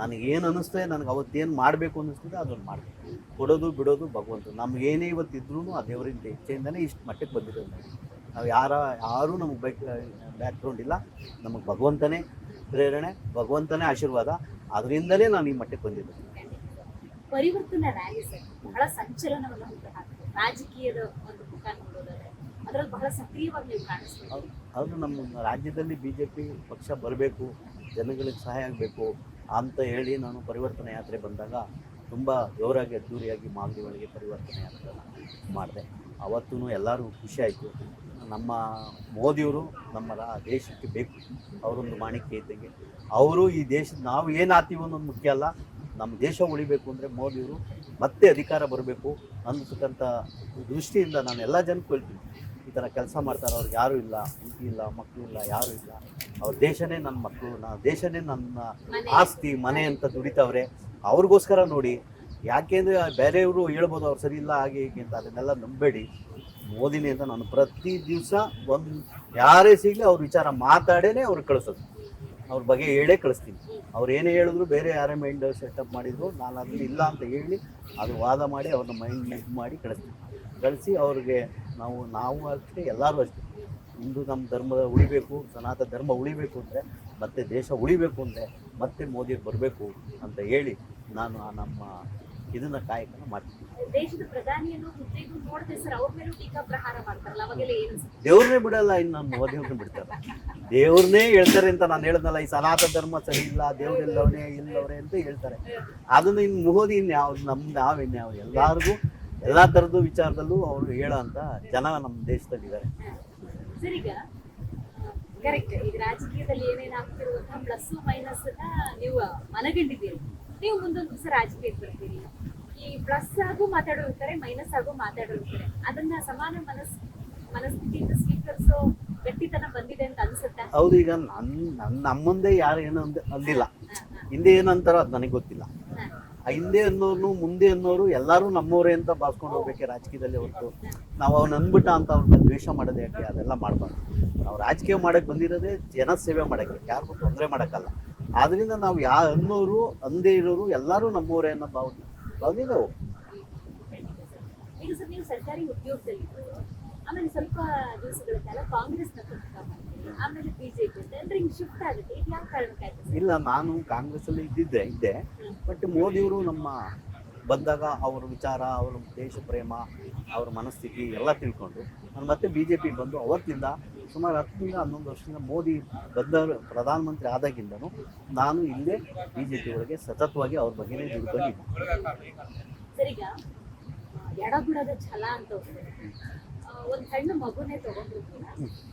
ನನಗೇನು ಅನ್ನಿಸ್ತದೆ ನನಗೆ ಅವತ್ತೇನು ಮಾಡಬೇಕು ಅನ್ನಿಸ್ತದೆ ಅದನ್ನು ಮಾಡಬೇಕು ಕೊಡೋದು ಬಿಡೋದು ಭಗವಂತ. ನಮಗೇನೇ ಏನೇ ಇವತ್ತು ಇದ್ರೂ ಆ ದೇವರಿಂದ ಇಚ್ಛೆಯಿಂದನೇ ಇಷ್ಟು ಮಟ್ಟಕ್ಕೆ ಬಂದಿರೋದು ನಾವು. ನಾವು ಯಾರ ಯಾರೂ ನಮಗೆ ಬೈಕ್ ಬ್ಯಾಕ್ಗ್ರೌಂಡ್ ಇಲ್ಲ. ನಮಗೆ ಭಗವಂತನೇ ಪ್ರೇರಣೆ ಭಗವಂತನೇ ಆಶೀರ್ವಾದ. ಅದರಿಂದಲೇ ನಾನು ಈ ಮಟ್ಟಕ್ಕೆ ಬಂದಿದ್ದೆ ಪರಿವರ್ತನಾ ರ್ಯಾಲಿ ಸರ್. ಬಹಳ ಸಂಚಲನವನ್ನು ಹುಟ್ಟು ಹಾಕಿದೆ. ರಾಜಕೀಯದ ಒಂದು ಮುಖ ನೋಡೋದಾದ್ರೆ ಅದ್ರಲ್ಲಿ ಬಹಳ ಸಕ್ರಿಯವಾಗಿ ನೀವು ಕಾಣಿಸ್ತೀವಿ ನಮ್ಮ ರಾಜ್ಯದಲ್ಲಿ ಬಿ ಜೆ ಪಿ ಪಕ್ಷ ಬರಬೇಕು, ಜನಗಳಿಗೆ ಸಹಾಯ ಆಗಬೇಕು ಅಂತ ಹೇಳಿ ನಾನು ಪರಿವರ್ತನೆ ಯಾತ್ರೆ ಬಂದಾಗ ತುಂಬ ಜೋರಾಗಿ, ಅದ್ದೂರಿಯಾಗಿ ಮಾಗಡಿ ಪರಿವರ್ತನೆ ಯಾತ್ರೆ ಮಾಡಿದೆ. ಅವತ್ತೂ ಎಲ್ಲರೂ ಖುಷಿ ಆಯಿತು. ನಮ್ಮ ಮೋದಿಯವರು ನಮ್ಮ ದೇಶಕ್ಕೆ ಬೇಕು. ಅವರೊಂದು ಮಾಣಿಕ್ಯ ಇದ್ದಂಗೆ. ಅವರು ಈ ದೇಶದ ನಾವು ಏನು ಆತೀವಿ ಅನ್ನೋದು ಮುಖ್ಯ ಅಲ್ಲ. ನಮ್ಮ ದೇಶ ಉಳಿಬೇಕು ಅಂದರೆ ಮೋದಿಯವರು ಮತ್ತೆ ಅಧಿಕಾರ ಬರಬೇಕು ಅನ್ನತಕ್ಕಂಥ ದೃಷ್ಟಿಯಿಂದ ನಾನು ಎಲ್ಲ ಜನಕ್ಕೂ ಹೇಳ್ತೀನಿ. ಈ ಥರ ಕೆಲಸ ಮಾಡ್ತಾರೆ ಅವ್ರಿಗೆ ಯಾರೂ ಇಲ್ಲ ಹೆಂಡತಿ ಇಲ್ಲ ಮಕ್ಕಳು ಇಲ್ಲ ಯಾರೂ ಇಲ್ಲ. ಅವ್ರ ದೇಶನೇ ನನ್ನ ಮಕ್ಕಳು ನಾ ದೇಶನೇ ನನ್ನ ಆಸ್ತಿ ಮನೆ ಅಂತ ದುಡಿತಾವ್ರೆ. ಅವ್ರಿಗೋಸ್ಕರ ನೋಡಿ ಯಾಕೆಂದರೆ ಬೇರೆಯವರು ಹೇಳ್ಬೋದು ಅವ್ರು ಸರಿ ಇಲ್ಲ ಹಾಗೆ ಹೀಗೆ ಅಂತ ಅದನ್ನೆಲ್ಲ ನಂಬೇಡಿ. ಮೋದಿನಿ ಅಂತ ನಾನು ಪ್ರತಿ ದಿವಸ ಒಂದು ಯಾರೇ ಸಿಗಲಿ ಅವ್ರ ವಿಚಾರ ಮಾತಾಡೇನೆ ಅವ್ರಿಗೆ ಕಳಿಸೋದು. ಅವ್ರ ಬಗ್ಗೆ ಹೇಳೇ ಕಳಿಸ್ತೀನಿ. ಅವ್ರು ಏನೇ ಹೇಳಿದ್ರು ಬೇರೆ ಯಾರೇ ಮೈಂಡ್ ಸೆಟಪ್ ಮಾಡಿದ್ರು, ನಾನು ಅದನ್ನ ಇಲ್ಲ ಅಂತ ಹೇಳಿ ಅದು ವಾದ ಮಾಡಿ ಅವ್ರನ್ನ ಮೈಂಡ್ ಇದು ಮಾಡಿ ಕಳಿಸ್ತೀನಿ. ಕಳಿಸಿ ಅವ್ರಿಗೆ ನಾವು ನಾವು ಅಷ್ಟೇ ಎಲ್ಲರೂ ಅಷ್ಟೇ. ಹಿಂದೂ ನಮ್ಮ ಧರ್ಮದ ಉಳಿಬೇಕು, ಸನಾತನ ಧರ್ಮ ಉಳಿಬೇಕು ಅಂದರೆ, ಮತ್ತೆ ದೇಶ ಉಳಿಬೇಕು ಅಂದರೆ ಮತ್ತೆ ಮೋದಿ ಬರಬೇಕು ಅಂತ ಹೇಳಿ ನಾನು ನಮ್ಮ ಇದನ್ನು ಕಾಯಕನ ಮಾಡ್ತೀನಿ. ದೇಶದ ಪ್ರಧಾನಿಯನ್ನು ಹುದ್ದೆಗೂ ನೋಡದೆ ಸರ್ ಅವ್ರ ಮೇಲೂ ಟೀಕಾ ಪ್ರಹಾರ ಮಾಡ್ತಾರಲ್ಲ ಅವಾಗೆಲ್ಲ ಏನು? ದೇವ್ರನ್ನೇ ಬಿಡಲ್ಲ ಇನ್ನು ನಾನು ಮೋದಿಯವ್ರನ್ನ ಬಿಡ್ತಾರೆ. ದೇವ್ರನ್ನೇ ಹೇಳ್ತಾರೆ ಅಂತ ನಾನು ಹೇಳ್ದಲ್ಲ ಈ ಸನಾತನ ಧರ್ಮ ಸರಿ ಇಲ್ಲ ದೇವ್ರಿಲ್ಲವನೇ ಇಲ್ಲವ್ರೆ ಅಂತ ಹೇಳ್ತಾರೆ. ಅದನ್ನ ಇನ್ನು ಮೋದಿ ಇನ್ನು ಯಾವ ನಾವು ಇನ್ಯಾವ ಎಲ್ಲಾರ್ಗು ಎಲ್ಲ ಥರದ್ದು ವಿಚಾರದಲ್ಲೂ ಅವರು ಹೇಳೋ ಅಂತ ಜನ ನಮ್ಮ ದೇಶದಲ್ಲಿದ್ದಾರೆ. ಸರ್ ಈಗ ಕರೆಕ್ಟ್ ಈಗ ರಾಜಕೀಯದಲ್ಲಿ ಏನೇನಾಗ್ತಿರುವಂತಹ ಪ್ಲಸ್ ಮೈನಸ್ ನೀವು ಮನಗಂಡಿದ್ದೀರಿ. ನೀವು ಮುಂದೊಂದು ದಿವಸ ರಾಜಕೀಯಕ್ಕೆ ಬರ್ತೀರಿ. ಈ ಪ್ಲಸ್ ಆಗು ಮಾತಾಡಿರ್ತಾರೆ ಮೈನಸ್ ಆಗು ಮಾತಾಡಿರ್ತಾರೆ ಅದನ್ನ ಸಮಾನ ಮನಸ್ ಮನಸ್ಥಿತಿಯಿಂದ ಸ್ವೀಕರಿಸೋ ವ್ಯಕ್ತಿತನ ಬಂದಿದೆ ಅಂತ ಅನ್ಸುತ್ತೆ? ಹೌದು ಈಗ ನನ್ ನನ್ ನಮ್ಮ ಮುಂದೆ ಯಾರು ಏನು ಅಂದ ಅಂದಿಲ್ಲ. ಹಿಂದೆ ಏನಂತಾರೋ ಅದು ನನಗೆ ಗೊತ್ತಿಲ್ಲ. ಆ ಹಿಂದೆ ಅನ್ನೋರು ಮುಂದೆ ಅನ್ನೋರು ಎಲ್ಲರೂ ನಮ್ಮವರೇ ಅಂತ ಬಾಸ್ಕೊಂಡು ಹೋಗ್ಬೇಕೆ ರಾಜಕೀಯದಲ್ಲಿ ಹೊರತು. ನಾವು ಅವ್ನು ಅಂದ್ಬಿಟ್ಟ ಅಂತ ಅವ್ರನ್ನ ದ್ವೇಷ ಮಾಡೋದು ಯಾಕೆ ಅದೆಲ್ಲ ಮಾಡಬಾರ್ದು. ನಾವು ರಾಜಕೀಯ ಮಾಡಕ್ಕೆ ಬಂದಿರೋದೆ ಜನ ಸೇವೆ ಮಾಡಕ್ಕೆ ಯಾರಿಗೂ ತೊಂದರೆ ಮಾಡೋಕ್ಕಲ್ಲ. ಆದ್ರಿಂದ ನಾವು ಯಾ ಅನ್ನೋರು ಅಂದೇ ಇರೋರು ಎಲ್ಲರೂ ನಮ್ಮವರೇ ಅನ್ನೋ ಭಾವನೆ. ನಾವು ಈಗ ಸರ್ ನೀವು ಸರ್ಕಾರಿ ಉದ್ಯೋಗದಲ್ಲಿ ಆಮೇಲೆ ಸ್ವಲ್ಪ ದಿವಸಗಳ ಕಾಲ ಕಾಂಗ್ರೆಸ್ ಆಮೇಲೆ ಬಿಜೆಪಿ ಅಂತ ಅಂದ್ರೆ ಹಿಂಗ್ ಶಿಫ್ಟ್ ಆಗುತ್ತೆ. ಇದು ಯಾವ ಕಾರಣಕ್ಕಾಯ್ತು ಇಲ್ಲ ನಾನು ಕಾಂಗ್ರೆಸಲ್ಲಿ ಇದ್ದಿದ್ದೆ ಇದ್ದೆ. ಬಟ್ ಮೋದಿಯವರು ನಮ್ಮ ಬಂದಾಗ ಅವ್ರ ವಿಚಾರ ಅವ್ರ ದೇಶ ಪ್ರೇಮ ಅವ್ರ ಮನಸ್ಥಿತಿ ಎಲ್ಲ ತಿಳ್ಕೊಂಡು ನಾನು ಮತ್ತೆ ಬಿ ಜೆ ಪಿ ಬಂದು ಅವತ್ತಿಂದ ಸುಮಾರು ಹತ್ತರಿಂದ ಹನ್ನೊಂದು ವರ್ಷದಿಂದ ಮೋದಿ ಬಂದ ಪ್ರಧಾನಮಂತ್ರಿ ಆದಾಗಿಂದನು ನಾನು ಇಲ್ಲೇ ಬಿ ಜೆ ಪಿ ಒಳಗೆ ಸತತವಾಗಿ ಅವ್ರ ಬಗ್ಗೆನೇ ಎಡಬಿಡದ ಛಲ ಅಂತ ಒಂದು ಹೆಣ್ಣು ಸಣ್ಣ ಮಗುನೇ ತಗೊಂಡ್ರು ಕೂಡ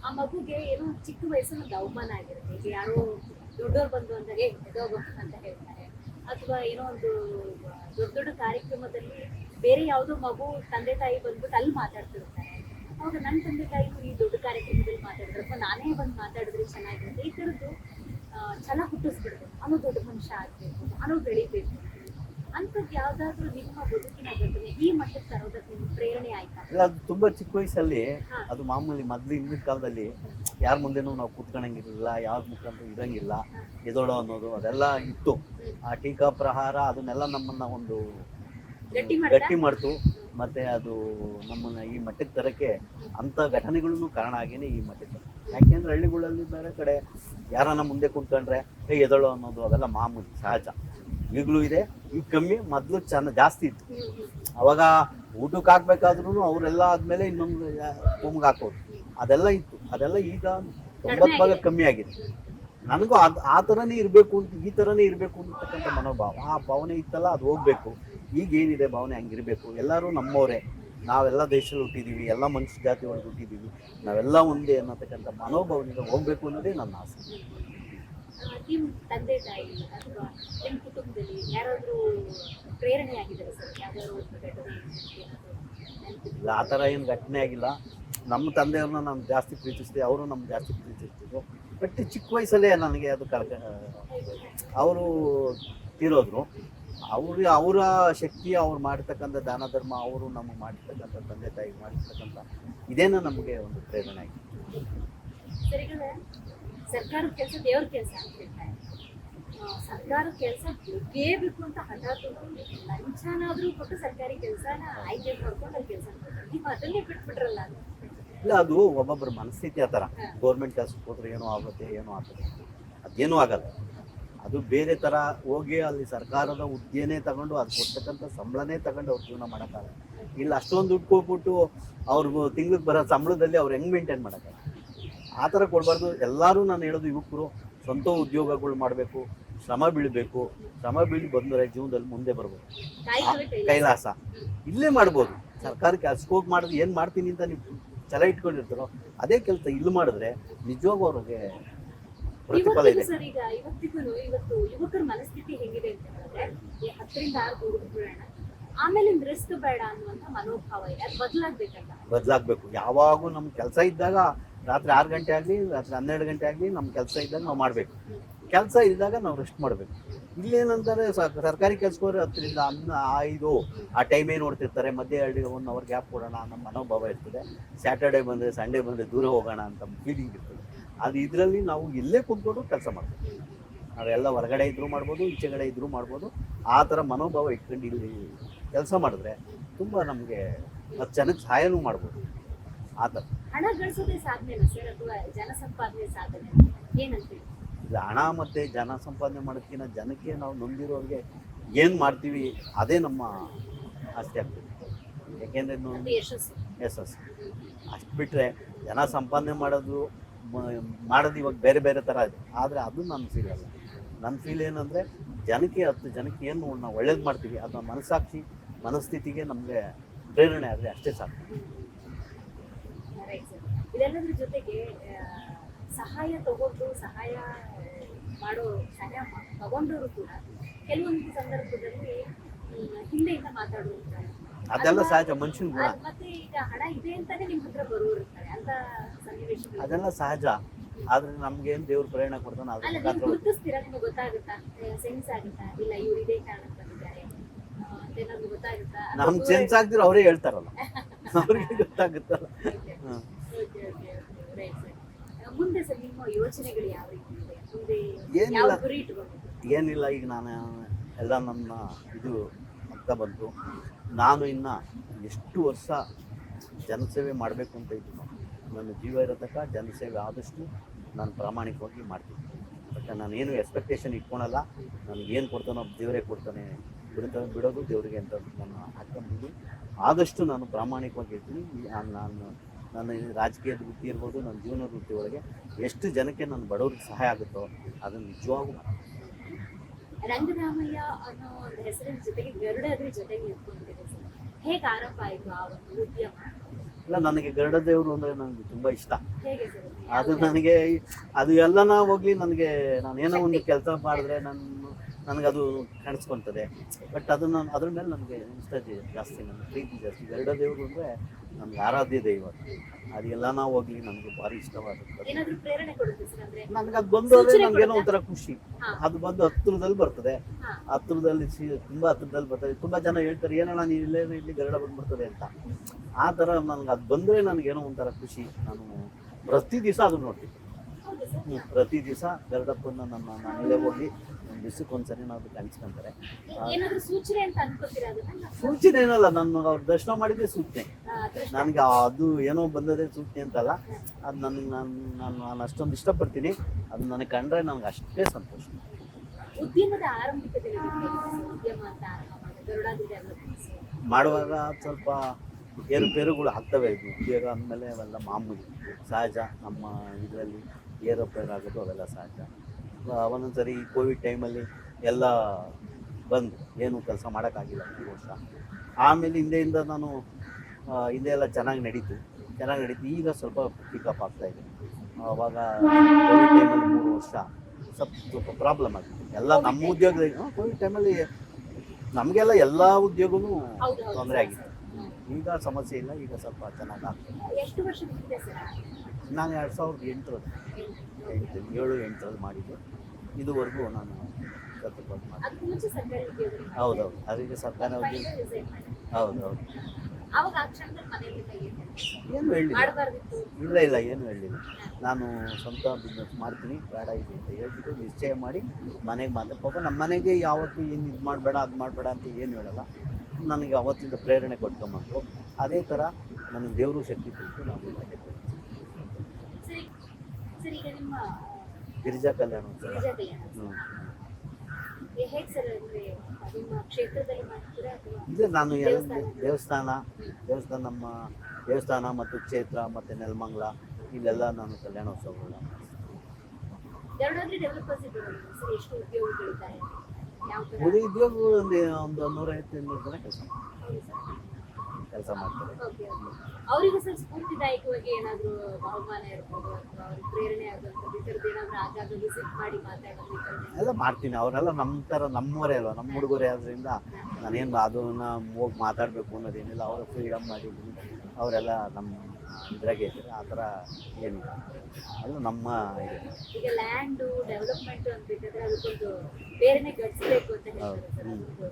ಆ ಮಗುಗೆ ಏನೋ ಚಿಕ್ಕ ವಯಸ್ಸಲ್ಲಿ ಒಂದು ಅವಮಾನ ಆಗಿರುತ್ತೆ. ಈಗ ಯಾರೋ ದೊಡ್ಡವ್ರು ಬಂದು ಅಂದಾಗ ಏ ಅಂತ ಹೇಳ್ತಾರೆ. ಅಥವಾ ಏನೋ ಒಂದು ದೊಡ್ಡ ದೊಡ್ಡ ಕಾರ್ಯಕ್ರಮದಲ್ಲಿ ಬೇರೆ ಯಾವುದೋ ಮಗು ತಂದೆ ತಾಯಿ ಬಂದ್ಬಿಟ್ಟು ಅಲ್ಲಿ ಮಾತಾಡ್ತಿರ್ತಾರೆ. ಅವಾಗ ನನ್ನ ತಂದೆ ತಾಯಿಗೂ ಈ ದೊಡ್ಡ ಕಾರ್ಯಕ್ರಮದಲ್ಲಿ ಮಾತಾಡಿದ್ರು. ಅಥವಾ ನಾನೇ ಬಂದು ಮಾತಾಡಿದ್ರೆ ಚೆನ್ನಾಗಿರುತ್ತೆ. ಈ ಥರದ್ದು ಛಲ ಹುಟ್ಟಿಸ್ಬಿಡ್ಬೇಕು ಅನ್ನೋ ದೊಡ್ಡ ಮನುಷ್ಯ ಆಗ್ಬೇಕು. ಅನ್ನೋ ಬೆಳಿಬೇಕು. ಅಂಥದ್ದು ಯಾವ್ದಾದ್ರು ನಿಮ್ಮ ಬದುಕಿನ ಘಟನೆ ಈ ಮಟ್ಟಕ್ಕೆ ತರೋದಕ್ಕೆ ನಿಮ್ಗೆ ಪ್ರೇರಣೆ ಆಯ್ತಾ? ಇಲ್ಲ ಅದು ತುಂಬ ಚಿಕ್ಕ ವಯಸ್ಸಲ್ಲಿ ಅದು ಮಾಮೂಲಿ ಮೊದ್ಲು ಹಿಂದಿನ ಕಾಲದಲ್ಲಿ ಯಾರ ಮುಂದೆನೂ ನಾವು ಕೂತ್ಕೊಳಂಗಿರಲಿಲ್ಲ ಯಾರ ಮುಖಾಂತರ ಇರಂಗಿಲ್ಲ ಎದೋಳೋ ಅನ್ನೋದು ಅದೆಲ್ಲ ಇತ್ತು. ಆ ಟೀಕಾ ಪ್ರಹಾರ ಅದನ್ನೆಲ್ಲ ನಮ್ಮನ್ನ ಒಂದು ಗಟ್ಟಿ ಮಾಡ್ತಾ? ಮತ್ತೆ ಅದು ನಮ್ಮನ್ನ ಈ ಮಟ್ಟಕ್ಕೆ ತರಕ್ಕೆ ಅಂತ ಘಟನೆಗಳನ್ನು ಕಾರಣ ಆಗೇನೆ ಈ ಮಟ್ಟಕ್ಕೆ ತರೋದು. ಯಾಕೆಂದ್ರೆ ಹಳ್ಳಿಗಳಲ್ಲಿ ಬೇರೆ ಕಡೆ ಯಾರನ್ನ ಮುಂದೆ ಕುಂತ್ಕೊಂಡ್ರೆ ಹೇ ಎದಳು ಅನ್ನೋದು ಅವೆಲ್ಲ ಮಾಮೂಲಿ ಸಹಜ. ಈಗಲೂ ಇದೆ ಈಗ ಕಮ್ಮಿ ಮೊದಲು ಚೆನ್ನ ಜಾಸ್ತಿ ಇತ್ತು. ಅವಾಗ ಊಟಕ್ಕೆ ಹಾಕ್ಬೇಕಾದ್ರೂ ಅವರೆಲ್ಲ ಆದ್ಮೇಲೆ ಇನ್ನೊಂದು ರೂಮ್ಗೆ ಹಾಕೋದು ಅದೆಲ್ಲ ಇತ್ತು ಅದೆಲ್ಲ ಈಗ ತೊಂಬತ್ತು ಭಾಗ ಕಮ್ಮಿ ಆಗಿದೆ. ನನಗೂ ಅದ್ ಆ ಥರನೇ ಇರಬೇಕು ಅಂತ ಈ ಥರನೇ ಇರಬೇಕು ಅಂತಕ್ಕಂಥ ಮನೋಭಾವ. ಆ ಭಾವನೆ ಇತ್ತಲ್ಲ ಅದು ಹೋಗ್ಬೇಕು. ಈಗ ಏನಿದೆ ಭಾವನೆ ಹಂಗಿರಬೇಕು. ಎಲ್ಲರೂ ನಮ್ಮವರೇ. ನಾವೆಲ್ಲ ದೇಶದಲ್ಲಿ ಹುಟ್ಟಿದ್ದೀವಿ ಎಲ್ಲ ಮನುಷ್ಯ ಜಾತಿ ಒಳಗೆ ಹುಟ್ಟಿದ್ದೀವಿ ನಾವೆಲ್ಲ ಒಂದೇ ಅನ್ನತಕ್ಕಂಥ ಮನೋಭಾವನೆಯಿಂದ ಹೋಗ್ಬೇಕು ಅನ್ನೋದೇ ನನ್ನ ಆಸೆ. ತಂದೆ ತಾಯಿ ಅಥವಾ ನಿಮ್ ಕುಟುಂಬದಲ್ಲಿ ಯಾರಾದ್ರೂ ಪ್ರೇರಣೆ ಆಗಿದ್ದಾರೆ ಸರ್? ಯಾವ್ದಾದ್ರು ಒಂದು ಘಟನೆ ಇಲ್ಲ ಆ ಥರ ಏನು ಘಟನೆ ಆಗಿಲ್ಲ. ನಮ್ಮ ತಂದೆಯವ್ರನ್ನ ನಾನು ಜಾಸ್ತಿ ಪ್ರೀತಿಸ್ತೀವಿ ಅವರು ನಮ್ಮ ಜಾಸ್ತಿ ಪ್ರೀತಿಸ್ತಿದ್ರು. ಬಟ್ ಚಿಕ್ಕ ವಯಸ್ಸಲ್ಲೇ ನನಗೆ ಅದು ಕರ್ಕ ಅವರು ತೀರೋದ್ರು. ಅವ್ರಿಗೆ ಅವರ ಶಕ್ತಿ ಅವ್ರು ಮಾಡಿರ್ತಕ್ಕಂಥ ದಾನ ಧರ್ಮ ಅವರು ನಮಗೆ ಮಾಡಿರ್ತಕ್ಕಂಥ ತಂದೆ ತಾಯಿ ಮಾಡಿರ್ತಕ್ಕಂಥ ಇದೇನ ನಮಗೆ ಒಂದು ಪ್ರೇರಣೆ ಆಗಿದೆ. ಸರ್ ಸರ್ಕಾರದ ಕೆಲಸ ದೇವ್ರ ಕೆಲಸ ಅಂತ ಹೇಳ್ತಾರೆ ಸರ್ಕಾರ ಕೆಲಸ ಬೇಕು ಅಂತ ಹಠಾತ್ ಲಂಚನಾದ್ರೂ ಕೊಟ್ಟು ಸರ್ಕಾರಿ ಕೆಲಸನ ಆಯ್ಕೆ ಮಾಡ್ಕೊಂಡು ಅಲ್ಲಿ ಕೆಲಸ ನೀವು ಅದನ್ನೇ ಬಿಟ್ಬಿಟ್ರಲ್ಲ. ಇಲ್ಲ ಅದು ಒಬ್ಬೊಬ್ಬರ ಮನಸ್ಥಿತಿ ಆ ಥರ. ಗೌರ್ಮೆಂಟ್ ಕೆಲಸಕ್ಕೆ ಹೋದ್ರೆ ಏನೋ ಆಗುತ್ತೆ ಏನೋ ಆಗುತ್ತೆ. ಅದೇನೂ ಆಗಲ್ಲ. ಅದು ಬೇರೆ ಥರ ಹೋಗಿ ಅಲ್ಲಿ ಸರ್ಕಾರದ ಹುದ್ದೆನೇ ತಗೊಂಡು ಅದು ಕೊಡ್ತಕ್ಕಂಥ ಸಂಬಳನೇ ತಗೊಂಡು ಅವ್ರು ಜೀವನ ಮಾಡೋಕ್ಕಾಗಲ್ಲ. ಇಲ್ಲಿ ಅಷ್ಟೊಂದು ದುಡ್ಡು ಕೊಟ್ಬಿಟ್ಟು ಅವ್ರಿಗೂ ತಿಂಗ್ಳಿಗೆ ಬರೋ ಸಂಬಳದಲ್ಲಿ ಅವ್ರು ಹೆಂಗೆ ಮೇಂಟೈನ್ ಮಾಡೋಕ್ಕಾಗಲ್ಲ. ಆ ಥರ ಕೊಡಬಾರ್ದು. ಎಲ್ಲರೂ ನಾನು ಹೇಳೋದು ಯುವಕರು ಸ್ವಂತ ಉದ್ಯೋಗಗಳು ಮಾಡಬೇಕು ಶ್ರಮ ಬೀಳಬೇಕು. ಶ್ರಮ ಬೀಳಿ ಬಂದರೆ ಜೀವನದಲ್ಲಿ ಮುಂದೆ ಬರ್ಬೋದು. ಕೈಲಾಸ. ಇಲ್ಲೇ ಮಾಡ್ಬೋದು. ಸರ್ಕಾರಕ್ಕೆ ಅಸ್ಕೋಗಿ ಹೋಗಿ ಮಾಡಿದ್ರೆ ಏನು ಮಾಡ್ತೀನಿ ಅಂತ ನೀವು ಛಲ ಇಟ್ಕೊಂಡಿರ್ತಾರೋ ಅದೇ ಕೆಲಸ ಇಲ್ಲಿ ಮಾಡಿದ್ರೆ ನಿಜವಾಗೂ ಅವ್ರಿಗೆ ಪ್ರತಿಫಲ ಇದೆ. ಸರ್ ಈಗ ಇವತ್ತಿಗೂ ಇವತ್ತು ಯುವಕರ ಮನಸ್ಥಿತಿ ಹೆಂಗಿದೆ ಅಂತ ಹೇಳಿದ್ರೆ ಈ ಹತ್ತರಿಂದ ಆರು ದುಡಿದು ಬಿಡೋಣ ಆಮೇಲೆ ರಿಸ್ಕ್ ಬೇಡ ಅನ್ನುವಂತ ಮನೋಭಾವ ಇದೆ. ಅದು ಬದಲಾಗ್ಬೇಕಲ್ಲ? ಬದಲಾಗಬೇಕು. ಯಾವಾಗೂ ನಮ್ಮ ಕೆಲಸ ಇದ್ದಾಗ ರಾತ್ರಿ ಆರು ಗಂಟೆ ಆಗಲಿ ರಾತ್ರಿ ಹನ್ನೆರಡು ಗಂಟೆ ಆಗಲಿ ನಮ್ಮ ಕೆಲಸ ಇದ್ದಾಗ ನಾವು ಮಾಡಬೇಕು. ಕೆಲಸ ಇದ್ದಾಗ ನಾವು ರೆಸ್ಟ್ ಮಾಡಬೇಕು. ಇಲ್ಲೇನಂತಾರೆ ಸರ್ಕಾರಿ ಕೆಲ್ಸಕ್ಕೆ ಹೋದ್ರೆ ಹತ್ತರಿಂದ ಅನ್ನ ಐದು ಆ ಟೈಮೇ ನೋಡ್ತಿರ್ತಾರೆ. ಮಧ್ಯೆ ಹಳ್ಳಿ ಒನ್ ಅವರ್ ಗ್ಯಾಪ್ ಕೊಡೋಣ ಅನ್ನೋ ಮನೋಭಾವ ಇರ್ತದೆ. ಸ್ಯಾಟರ್ಡೆ ಬಂದರೆ ಸಂಡೇ ಬಂದರೆ ದೂರ ಹೋಗೋಣ ಅಂತ ಫೀಲಿಂಗ್ ಇರ್ತದೆ. ಅದು ಇದರಲ್ಲಿ ನಾವು ಇಲ್ಲೇ ಕುಂತ್ಕೊಂಡು ಕೆಲಸ ಮಾಡ್ತೀವಿ ನಾವೆಲ್ಲ ಹೊರಗಡೆ ಇದ್ರೂ ಮಾಡ್ಬೋದು ಈಚೆಗಡೆ ಇದ್ರೂ ಮಾಡ್ಬೋದು. ಆ ಥರ ಮನೋಭಾವ ಇಟ್ಕೊಂಡು ಇಲ್ಲಿ ಕೆಲಸ ಮಾಡಿದ್ರೆ ತುಂಬ ನಮಗೆ ಮತ್ತು ಜನಕ್ಕೆ ಸಹಾಯನೂ ಮಾಡ್ಬೋದು. ಆ ಥರ. ಹಣ ಗಳಿಸೋದೇ ಸಾಧನೆ ಸರ್? ಸಾಧನೆ? ಏನಂತೀವಿ ಹಣ ಮತ್ತು ಜನ ಸಂಪಾದನೆ ಮಾಡೋದಕ್ಕಿಂತ ಜನಕ್ಕೆ ನಾವು ನೊಂದಿರೋರಿಗೆ ಏನು ಮಾಡ್ತೀವಿ ಅದೇ ನಮ್ಮ ಆಸ್ತಿ ಆಗ್ತದೆ. ಯಾಕೆಂದರೆ ಯಶಸ್ಸು. ಎಸ್ ಎಸ್ ಅಷ್ಟು ಬಿಟ್ಟರೆ ಜನ ಸಂಪಾದನೆ ಮಾಡೋದು ಮಾಡೋದು ಇವಾಗ ಬೇರೆ ಬೇರೆ ಥರ ಇದೆ. ಆದರೆ ಅದು ನನ್ನ ಫೀಲ್ ಅಲ್ಲ. ನನ್ನ ಫೀಲ್ ಏನಂದರೆ ಜನಕ್ಕೆ ಹತ್ತು ಜನಕ್ಕೆ ಏನು ನಾವು ಒಳ್ಳೇದು ಮಾಡ್ತೀವಿ ಅದನ್ನ ಮನಸ್ಸಾಕ್ಷಿ ಮನಸ್ಥಿತಿಗೆ ನಮಗೆ ಪ್ರೇರಣೆ ಆದರೆ ಅಷ್ಟೇ ಸಾಕು. ಇದೆಲ್ಲದ್ರ ಜೊತೆಗೆ ಸಹಾಯ ತಗೊಂಡು ಸಹಾಯ ಮಾಡೋ ಸಹಾಯ ತಗೊಂಡವರು ಕೂಡ ಕೆಲವೊಂದು ಸಂದರ್ಭದಲ್ಲಿ ಹಿಂದೆಯಿಂದ ಮಾತಾಡೋರು ಅದೆಲ್ಲ ಸಹಜ ಮನುಷ್ಯನ ಗುಣ. ಮತ್ತೆ ಈಗ ಹಣ ಇದೆ ಅಂತಾನೆ ನಿಮ್ ಹತ್ರ ಬರೋರು ಇರ್ತಾರೆ ಅಂತ ಸನ್ನಿವೇಶ ಅದೆಲ್ಲ ಸಹಜ. ಆದರೆ ನಮ್ಗೇನು ದೇವ್ರ ಪ್ರೇರಣೆ ಕೊಡ್ತಾನೆ ಅದ್ರ ಅಲ್ಲ ನೀವು ಮುಖಾಂತರ ಗುರುತಿಸ್ತೀರಾ ನಿಮ್ಗೆ ಗೊತ್ತಾಗುತ್ತಾ? ಸೆನ್ಸ್ ಆಗುತ್ತಾ? ಇಲ್ಲ ಇವ್ರು ಇದೇ ಕಾರಣಕ್ಕೆ ಬಂದಿದ್ದಾರೆ. ಆ, ಅಂತ ಏನಾದ್ರು ಗೊತ್ತಾಗುತ್ತಾ? ಅಥವಾ ನಮ್ಗೆ ಸೆನ್ಸ್ ಆಗ್ತಿರೋ ಅವರೇ ಹೇಳ್ತಾರಲ್ಲ. ಅವ್ರಿಗೆ ಗೊತ್ತಾಗುತ್ತಲ್ಲ. ಯೋಚನೆಗಳು ಯಾವ ರೀತಿ ಇದೆ? ಮುಂದೆ ಏನಿಲ್ಲ. ಯಾವ ಗುರಿ ಇಟ್ಕೊಂಡಿದ್ದೀರಿ? ಏನಿಲ್ಲ ಈಗ ನಾನು ಎಲ್ಲ ನನ್ನ ಇದು ಅಂತ ಬಂತು ನಾನು ಇನ್ನು ಎಷ್ಟು ವರ್ಷ ಜನಸೇವೆ ಮಾಡಬೇಕು ಅಂತ ಇದ್ದೀನಿ. ನನ್ನ ಜೀವ ಇರೋ ತನಕ ಜನಸೇವೆ ಆದಷ್ಟು ನಾನು ಪ್ರಾಮಾಣಿಕವಾಗಿ ಮಾಡ್ತೀನಿ. ಬಟ್ ನಾನೇನು ಎಕ್ಸ್ಪೆಕ್ಟೇಷನ್ ಇಟ್ಕೊಳಲ್ಲ ನನಗೆ ಏನು ಕೊಡ್ತಾನೋ ದೇವರೇ ಕೊಡ್ತಾನೆ. ಬಿಡ್ತಾನೆ ಬಿಡೋದು ದೇವರಿಗೆ ಅಂತ ನಾನು ಹಾಕ್ಕೊಂಡಿದ್ದೀನಿ ಆದಷ್ಟು ನಾನು ಪ್ರಾಮಾಣಿಕವಾಗಿ ಇರ್ತೀನಿ. ಈ- ನಾನು ನನ್ನ ರಾಜಕೀಯದ ವೃತ್ತಿ ಇರ್ಬೋದು ನನ್ನ ಜೀವನದ ವೃತ್ತಿ ಒಳಗೆ ಎಷ್ಟು ಜನಕ್ಕೆ ನನ್ನ ಬಡವ್ರಿಗೆ ಸಹಾಯ ಆಗುತ್ತೋ ಅದನ್ನು ನಿಜವಾಗೂ ರಂಗರಾಮಯ್ಯ ಅನ್ನೋ ಒಂದು ಹೆಸರಿನ ಜೊತೆಗೆ ಗರುಡದ್ರ ಜೊತೆಗೆ ಹೇಗೆ ಆರೋಪ ಆಯ್ತು ಆ ಒಂದು ಉದ್ಯಮ ಇಲ್ಲ ನನಗೆ ಗರುಡ ದೇವರು ಅಂದರೆ ನನಗೆ ತುಂಬ ಇಷ್ಟ. ಅದು ನನಗೆ ಅದು ಎಲ್ಲನ ಹೋಗ್ಲಿ ನನಗೆ ನಾನು ಏನೋ ಒಂದು ಕೆಲಸ ಮಾಡಿದ್ರೆ ನನ್ನ ನನಗದು ಕಾಣಿಸ್ಕೊತದೆ ಬಟ್ ಅದು ನಾನು ಅದ್ರ ಮೇಲೆ ನನಗೆ ಇಷ್ಟ ಇದ್ದೀವಿ ಜಾಸ್ತಿ ನನ್ನ ಪ್ರೀತಿ ಜಾಸ್ತಿ. ಎರಡ ದೇವರು ಅಂದರೆ ನಮ್ಗೆ ಆರಾಧ್ಯ ದೈವ. ಅದೆಲ್ಲ ನಾವು ಹೋಗ್ಲಿ ನನಗೆ ಭಾರಿ ಇಷ್ಟವಾಗುತ್ತೆ. ನನಗೆ ಅದು ಬಂದು ಅಂದರೆ ನನಗೇನೋ? ಒಂಥರ ಖುಷಿ. ಅದು ಬಂದು ಹತ್ತಿರದಲ್ಲಿ ಬರ್ತದೆ. ಹತ್ತಿರದಲ್ಲಿ ಸಿ ತುಂಬ ಹತ್ತಿರದಲ್ಲಿ ಬರ್ತದೆ. ತುಂಬ ಜನ ಹೇಳ್ತಾರೆ ಏನಣ್ಣ ನೀನು ಇಲ್ಲೇ ಇಲ್ಲಿ ಗರಡ ಬಂದ್ಬಿಡ್ತದೆ ಅಂತ. ಆ ಥರ ನನಗೆ ಅದು ಬಂದರೆ ನನಗೇನೋ ಒಂಥರ ಖುಷಿ. ನಾನು ಪ್ರತಿ ದಿವಸ ಅದು ನೋಡ್ತೀನಿ. ಪ್ರತಿ ದಿವಸ ಗರಡಪ್ಪನ ನನ್ನ ಮನೇಲೆ ಹೋಗಿ ಒಂದು ದಿವಸಕ್ಕೆ ಒಂದ್ಸರಿ ನಾವು ಕಾಣಿಸ್ಕೊಂತಾರೆ ಸೂಚನೆ ಏನಲ್ಲ ನಾನು ಅವ್ರ ದರ್ಶನ ಮಾಡಿದ್ರೆ ಸೂಚನೆ. ನನಗೆ ಅದು ಏನೋ ಬಂದದೆ ಸೂಚನೆ ಅಂತಲ್ಲ ಅದು ನನ್ನ ನಾನು ನಾನು ನಾನು ಅಷ್ಟೊಂದು ಇಷ್ಟಪಡ್ತೀನಿ. ಅದು ನನಗೆ ಕಂಡ್ರೆ ನನಗೆ ಅಷ್ಟೇ ಸಂತೋಷ. ಉದ್ಯಮದ ಆರಂಭಿಕ ಮಾಡುವಾಗ ಸ್ವಲ್ಪ ಏರುಪೇರುಗಳು ಆಗ್ತವೆ. ಇದು ಉದ್ಯೋಗ ಅಂದಮೇಲೆ ಅವೆಲ್ಲ ಮಾಮೂಲಿ ಸಹಜ. ನಮ್ಮ ಇದರಲ್ಲಿ ಏರುಪೇರು ಆಗೋದು ಅವೆಲ್ಲ ಸಹಜ. ಒಂದೊಂದು ಸರಿ ಕೋವಿಡ್ ಟೈಮಲ್ಲಿ ಎಲ್ಲ ಬಂದು ಏನು ಕೆಲಸ ಮಾಡೋಕ್ಕಾಗಿಲ್ಲ ಮೂರು ವರ್ಷ. ಆಮೇಲೆ ಹಿಂದೆಯಿಂದ ನಾನು ಹಿಂದೆ ಎಲ್ಲ ಚೆನ್ನಾಗಿ ನಡೀತು. ಚೆನ್ನಾಗಿ ನಡೀತು. ಈಗ ಸ್ವಲ್ಪ ಪಿಕಪ್ ಆಗ್ತಾ ಇದೆ. ಆವಾಗ ಕೋವಿಡ್ ಟೈಮಲ್ಲಿ ಮೂರು ವರ್ಷ ಸ್ವಲ್ಪ ಸ್ವಲ್ಪ ಪ್ರಾಬ್ಲಮ್ ಆಗಿತ್ತು ಎಲ್ಲ ನಮ್ಮ ಉದ್ಯೋಗದಲ್ಲಿ ಕೋವಿಡ್ ಟೈಮಲ್ಲಿ ನಮಗೆಲ್ಲ ಎಲ್ಲ ಉದ್ಯೋಗವೂ ತೊಂದರೆ ಆಗಿತ್ತು. ಈಗ ಸಮಸ್ಯೆ ಇಲ್ಲ. ಈಗ ಸ್ವಲ್ಪ ಚೆನ್ನಾಗಿ ಆಗ್ತದೆ ನಾನು ಎರಡು ಸಾವಿರದ ಎಂಟರಲ್ಲಿ. ಎಂಟು ಏಳು ಎಂಟರಲ್ಲಿ ಮಾಡಿದ್ದು. ಇದುವರೆಗೂ ನಾನು ಕರ್ತವ್ಯ ಮಾಡಿ ಅದಕ್ಕೂ ಮುಂಚೆ ಸರ್ಕಾರಿ ಹೌದೌದು. ಅದಕ್ಕೆ ಸರ್ಕಾರ ಹೌದೌದು. ಏನು ಹೇಳಿಲ್ಲ. ಇಲ್ಲ ಇಲ್ಲ ಏನು ಹೇಳಿಲ್ಲ. ನಾನು ಸ್ವಂತ ಬಿಸ್ನೆಸ್ ಮಾಡ್ತೀನಿ. ಬೇಡ ಇದೆ ಅಂತ ಹೇಳ್ಬಿಟ್ಟು ನಿಶ್ಚಯ ಮಾಡಿ ಮನೆಗೆ ಮಾತ್ರ ಪಾಪ ನಮ್ಮ ಮನೆಗೆ ಯಾವತ್ತೂ ಏನು ಇದು ಮಾಡಬೇಡ ಅದು ಮಾಡಬೇಡ ಅಂತ ಏನು ಹೇಳಲ್ಲ. ನನಗೆ ಅವತ್ತಿಂದ ಪ್ರೇರಣೆ ಕೊಟ್ಕೊಂಬಂತು ಅದೇ ಥರ ನನಗೆ ದೇವರು ಶಕ್ತಿ ಕೊಟ್ಟು ನಾವು ಸರ್ ಈಗ ನಿಮ್ಮ ಗಿರಿಜಾ ಕಲ್ಯಾಣ ಗಿರಿಜಾ ಕಲ್ಯಾಣ ಹ್ಞೂ ಹೇಗೆ ಸರ್ ಅಂದ್ರೆ ನಿಮ್ಮ ಕ್ಷೇತ್ರದಲ್ಲಿ ಮಾಡ್ತೀರಾ ಅಥವಾ ಇಲ್ಲ ನಾನು ಎಲ್ಲ ದೇವಸ್ಥಾನ? ದೇವಸ್ಥಾನ ನಮ್ಮ ದೇವಸ್ಥಾನ ಮತ್ತು ಕ್ಷೇತ್ರ ಮತ್ತು ನೆಲಮಂಗ್ಲ ಇಲ್ಲೆಲ್ಲ ನಾನು ಕಲ್ಯಾಣೋತ್ಸವಗಳನ್ನ ಎರಡಾದ್ರೂ ಡೆವಲಪರ್ಸ್ ಇದ್ದಾರೆ ಸರ್? ಎಷ್ಟು ಉದ್ಯೋಗಗಳಿದ್ದಾರೆ ಯಾವ ತರ ಉದ್ಯೋಗಗಳು ಒಂದು ಒಂದು ನೂರೈವತ್ತು ಇನ್ನೂರು ಜನ ಕೆಲಸ ಕೆಲಸ ಮಾಡ್ತಾರೆ. ಅವರಿಗೆ ಸರ್ ಸ್ಫೂರ್ತಿದಾಯಕವಾಗಿ ಏನಾದರೂ ಬಹುಮಾನ ಇರ್ಬೋದು ಅಥವಾ ಅವ್ರಿಗೆ ಪ್ರೇರಣೆ ಆಗುವಂಥದ್ದು ಈ ಥರದ್ದು ಏನಾದರೂ ಆಗಾಗ ವಿಸಿಟ್ ಮಾಡಿ ಮಾತಾಡೋದು ಈ ಥರದ್ದು ಎಲ್ಲ ಮಾಡ್ತೀನಿ. ಅವರೆಲ್ಲ ನಮ್ಮ ಥರ ನಮ್ಮವರೇ ಅಲ್ವಾ? ನಮ್ಮ ಹುಡುಗರೇ ಆದ್ರಿಂದ ನಾನೇನು ಅದನ್ನ ಹೋಗಿ ಮಾತಾಡಬೇಕು ಅನ್ನೋದೇನಿಲ್ಲ. ಅವರ ಫ್ರೀಡಮ್ ಮಾಡಿದ್ದೀನಿ ಅವರೆಲ್ಲ ನಮ್ಮ ಇದ್ರಾಗೆ ಇದ್ದಾರೆ ಆ ಥರ ಏನಿಲ್ಲ. ಅದು ನಮ್ಮ ಇದೆ. ಈಗ ಲ್ಯಾಂಡು ಡೆವಲಪ್ಮೆಂಟ್ ಅಂತ ಬೇಕಾದ್ರೆ ಅದಕ್ಕೊಂದು ಬೇರೆನೆ ಗಳಿಸ್ಬೇಕು ಅಂತ ಹೇಳ್ತಾರೆ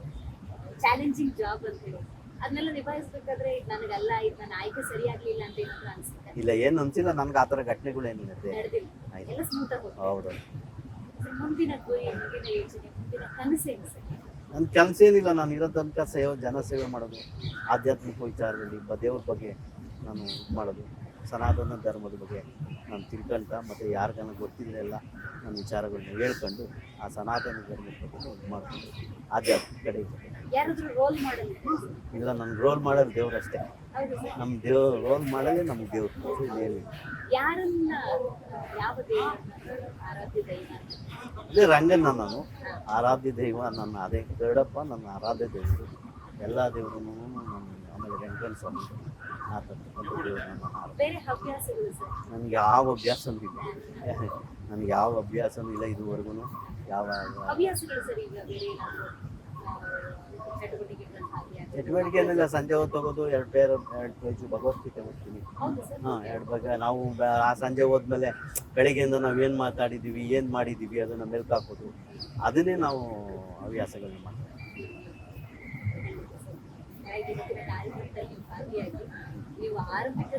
ಚಾಲೆಂಜಿಂಗ್ ಜಾಬ್ ಅಂತ ಹೇಳಿ ಅದನ್ನೆಲ್ಲ ನಿಭಾಯಿಸ್ಬೇಕಾದ್ರೆ ನನಗಲ್ಲ ಇದು ನನ್ನ ಆಯ್ಕೆ ಸರಿಯಾಗ್ಲಿಲ್ಲ ಅಂತ ಏನಾದ್ರು ಅನ್ಸುತ್ತೆ. ಇಲ್ಲ ಏನು ಅನ್ಸಿಲ್ಲ ನನ್ಗೆ ಆ ಥರ ಘಟನೆಗಳೇನಿದೆ ನಡೆದಿಲ್ಲ. ಆಯ್ತು. ಎಲ್ಲ ಸ್ಮೂತ್ ಆಗಿ ಹೌದು. ಮುಂದಿನ ಗುರಿ ಮುಂದಿನ ಯೋಚನೆ ಮುಂದಿನ ಕನಸೇನು ಸರ್? ನನ್ನ ಕೆಲಸ ಏನಿಲ್ಲ ನಾನು ಇರೋ ತನಕ ಸೇವೆ ಜನ ಸೇವೆ ಮಾಡೋದು ಆಧ್ಯಾತ್ಮಿಕ ವಿಚಾರದಲ್ಲಿ ಬ ದೇವ್ರ ಬಗ್ಗೆ ನಾನು ಇದು ಮಾಡೋದು ಸನಾತನ ಧರ್ಮದ ಬಗ್ಗೆ ನಾನು ತಿಳ್ಕೊಂತ ಮತ್ತು ಯಾರಿಗಾನ ಗೊತ್ತಿಲ್ಲ ಎಲ್ಲ ನನ್ನ ವಿಚಾರಗಳನ್ನ ಹೇಳ್ಕೊಂಡು ಆ ಸನಾತನ ಧರ್ಮದ ಬಗ್ಗೆ ಇದು ಮಾಡ್ಕೊಂಡು ಆಧ್ಯಾತ್ಮಿಕ ಕಡೆ. ಯಾರಾದ್ರೂ ರೋಲ್ ಮಾಡಲ್ ಇಲ್ಲ ನಾನು ರೋಲ್ ಮಾಡೋದು ದೇವ್ರಷ್ಟೇ ನಮ್ಮ ದೇವ್ ರೋಲ್ ಮಾಡೋದೇ ನಮ್ಮ ದೇವ್ರು ಇನ್ನೇನಿಲ್ಲ ಯಾರನ್ನ ಯಾವ ಆರಾಧ್ಯ ದೈವ? ನಾನು. ಆರಾಧ್ಯ ದೈವ ನನ್ನ ಅದೇ ಗರುಡಪ್ಪ ನನ್ನ ಆರಾಧ್ಯ ದೇವರು ಎಲ್ಲ ದೇವರು ನನ್ನ ಆಮೇಲೆ ವೆಂಕಟೇಶ್ವರ ಸ್ವಾಮಿ. ಆ ಥರ ದೇವರು ನನ್ನ ಆರಾಧ್ಯ. ಬೇರೆ ಹವ್ಯಾಸಗಳು ಸರ್? ನನಗೆ ಯಾವ ಅಭ್ಯಾಸ ಇಲ್ಲ. ನನಗೆ ಯಾವ ಅಭ್ಯಾಸನೂ ಇಲ್ಲ ಇದುವರೆಗೂ. ಯಾವ ಹವ್ಯಾಸಗಳು ಸರ್ ಈಗ ಬೇರೆ ಏನಾದ್ರು? ಚಟುವಟಿಕೆ ಏನಿಲ್ಲ ಸಂಜೆ ಹೊತ್ತು ಹೋಗೋದು ಎರಡು ಪೇರ್ ಎರಡು ಪೇಜು ಭಗವದ್ಗೀತೆ ಓದ್ತೀನಿ. ಹಾ, ಎರಡು ಬಗ್ಗೆ ನಾವು ಆ ಸಂಜೆ ಹೋದ್ಮೇಲೆ ಬೆಳಿಗ್ಗೆಯಿಂದ ನಾವು ಏನು ಮಾತಾಡಿದ್ದೀವಿ ಏನು ಮಾಡಿದ್ದೀವಿ ಅದನ್ನು ಮೆಲ್ಕು ಹಾಕೋದು. ಅದನ್ನೇ ನಾವು ಹವ್ಯಾಸಗಳನ್ನ ಮಾಡ್ತೀವಿ. ನೀವು ಆರಂಭಿಕ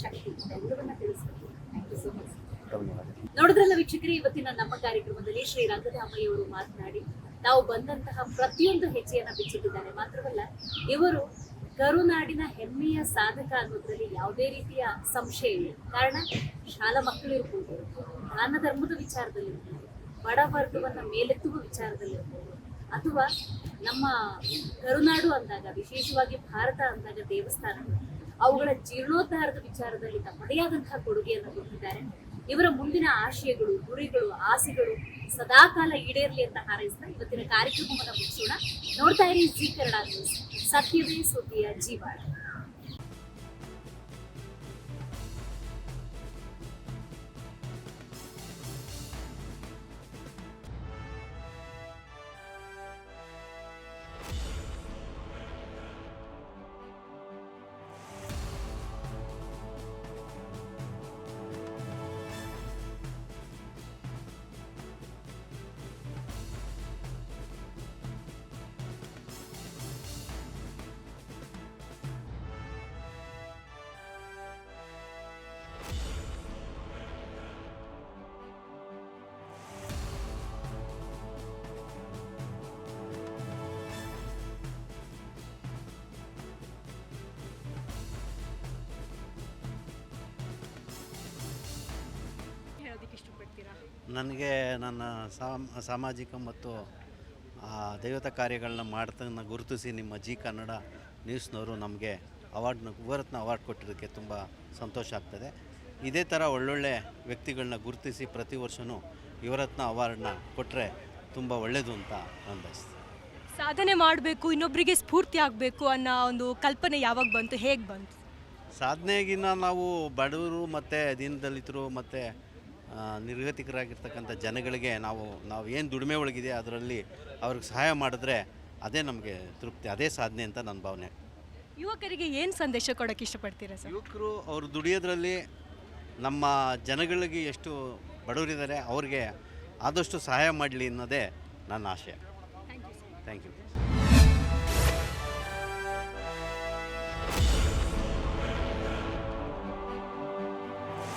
ಶಕ್ತಿ ಎಲ್ಲವನ್ನ ನೋಡಿದ್ರಲ್ಲ ವೀಕ್ಷಕರೇ, ಇವತ್ತಿನ ನಮ್ಮ ಕಾರ್ಯಕ್ರಮದಲ್ಲಿ ಶ್ರೀ ರಂಗಧಾಮಯ್ಯ ಅವರು ಮಾತನಾಡಿ, ತಾವು ಬಂದಂತಹ ಪ್ರತಿಯೊಂದು ಹೆಜ್ಜೆಯನ್ನ ಬಿಚ್ಚಿಟ್ಟಿದ್ದಾರೆ. ಮಾತ್ರವಲ್ಲ, ಇವರು ಕರುನಾಡಿನ ಹೆಮ್ಮೆಯ ಸಾಧಕ ಅನ್ನೋದ್ರಲ್ಲಿ ಯಾವುದೇ ರೀತಿಯ ಸಂಶಯ ಇಲ್ಲ. ಕಾರಣ, ಶಾಲಾ ಮಕ್ಕಳು ಇರ್ಬೋದು ದಾನ ಧರ್ಮದ ವಿಚಾರದಲ್ಲಿ ಬಡ ವರ್ಗವನ್ನ ಮೇಲೆತ್ತುವ ವಿಚಾರದಲ್ಲಿರ್ಬೋದು ಅಥವಾ ನಮ್ಮ ಕರುನಾಡು ಅಂದಾಗ, ವಿಶೇಷವಾಗಿ ಭಾರತ ಅಂದಾಗ ದೇವಸ್ಥಾನಗಳು, ಅವುಗಳ ಜೀರ್ಣೋದ್ಧಾರದ ವಿಚಾರದಲ್ಲಿ ತಮ್ಮದೇ ಆದಂತಹ ಕೊಡುಗೆಯನ್ನು ಕೊಟ್ಟಿದ್ದಾರೆ. ಇವರ ಮುಂದಿನ ಆಶಯಗಳು, ಗುರಿಗಳು, ಆಸೆಗಳು ಸದಾಕಾಲ ಈಡೇರಲಿ ಅಂತ ಹಾರೈಸ್ತಾ ಇವತ್ತಿನ ಕಾರ್ಯಕ್ರಮವನ್ನು ಮುಗಿಸೋಣ. ನೋಡ್ತಾ ಇರಿ ಜಿ ಕನ್ನಡ ನ್ಯೂಸ್. ಸತ್ಯವೇ ಸುದ್ದಿಯ ಜೀವಾಳ. ನನಗೆ ನನ್ನ ಸಾಮ್ ಸಾಮಾಜಿಕ ಮತ್ತು ದೈವತ ಕಾರ್ಯಗಳನ್ನ ಮಾಡ್ತನ್ನ ಗುರುತಿಸಿ ನಿಮ್ಮ ಜಿ ಕನ್ನಡ ನ್ಯೂಸ್ನವರು ನಮಗೆ ಅವಾರ್ಡ್ನ ಯುವರತ್ನ ಅವಾರ್ಡ್ ಕೊಟ್ಟಿದ್ದಕ್ಕೆ ತುಂಬ ಸಂತೋಷ ಆಗ್ತದೆ. ಇದೇ ಥರ ಒಳ್ಳೊಳ್ಳೆ ವ್ಯಕ್ತಿಗಳನ್ನ ಗುರುತಿಸಿ ಪ್ರತಿ ವರ್ಷವೂ ಯುವರತ್ನ ಅವಾರ್ಡ್ನ ಕೊಟ್ಟರೆ ತುಂಬ ಒಳ್ಳೆಯದು ಅಂತ ನನ್ನ ಸಾಧನೆ ಮಾಡಬೇಕು ಇನ್ನೊಬ್ಬರಿಗೆ ಸ್ಫೂರ್ತಿ ಆಗಬೇಕು ಅನ್ನೋ ಒಂದು ಕಲ್ಪನೆ ಯಾವಾಗ ಬಂತು ಹೇಗೆ ಬಂತು? ಸಾಧನೆಗಿನ್ನ ನಾವು ಬಡವರು ಮತ್ತು ದೀನದಲಿತರು ಮತ್ತು ನಿರ್ಗತಿಕರಾಗಿರ್ತಕ್ಕಂಥ ಜನಗಳಿಗೆ ನಾವು ನಾವು ಏನು ದುಡಿಮೆ ಒಳಗಿದೆ ಅದರಲ್ಲಿ ಅವ್ರಿಗೆ ಸಹಾಯ ಮಾಡಿದ್ರೆ ಅದೇ ನಮಗೆ ತೃಪ್ತಿ ಅದೇ ಸಾಧನೆ ಅಂತ ನನ್ನ ಭಾವನೆ. ಯುವಕರಿಗೆ ಏನು ಸಂದೇಶ ಕೊಡೋಕ್ಕೆ ಇಷ್ಟಪಡ್ತೀರಾ ಸರ್? ಯುವಕರು ಅವರು ದುಡಿಯೋದ್ರಲ್ಲಿ ನಮ್ಮ ಜನಗಳಿಗೆ ಎಷ್ಟು ಬಡವರಿದ್ದಾರೆ ಅವ್ರಿಗೆ ಆದಷ್ಟು ಸಹಾಯ ಮಾಡಲಿ ಅನ್ನೋದೇ ನನ್ನ ಆಶಯ thank you sir thank you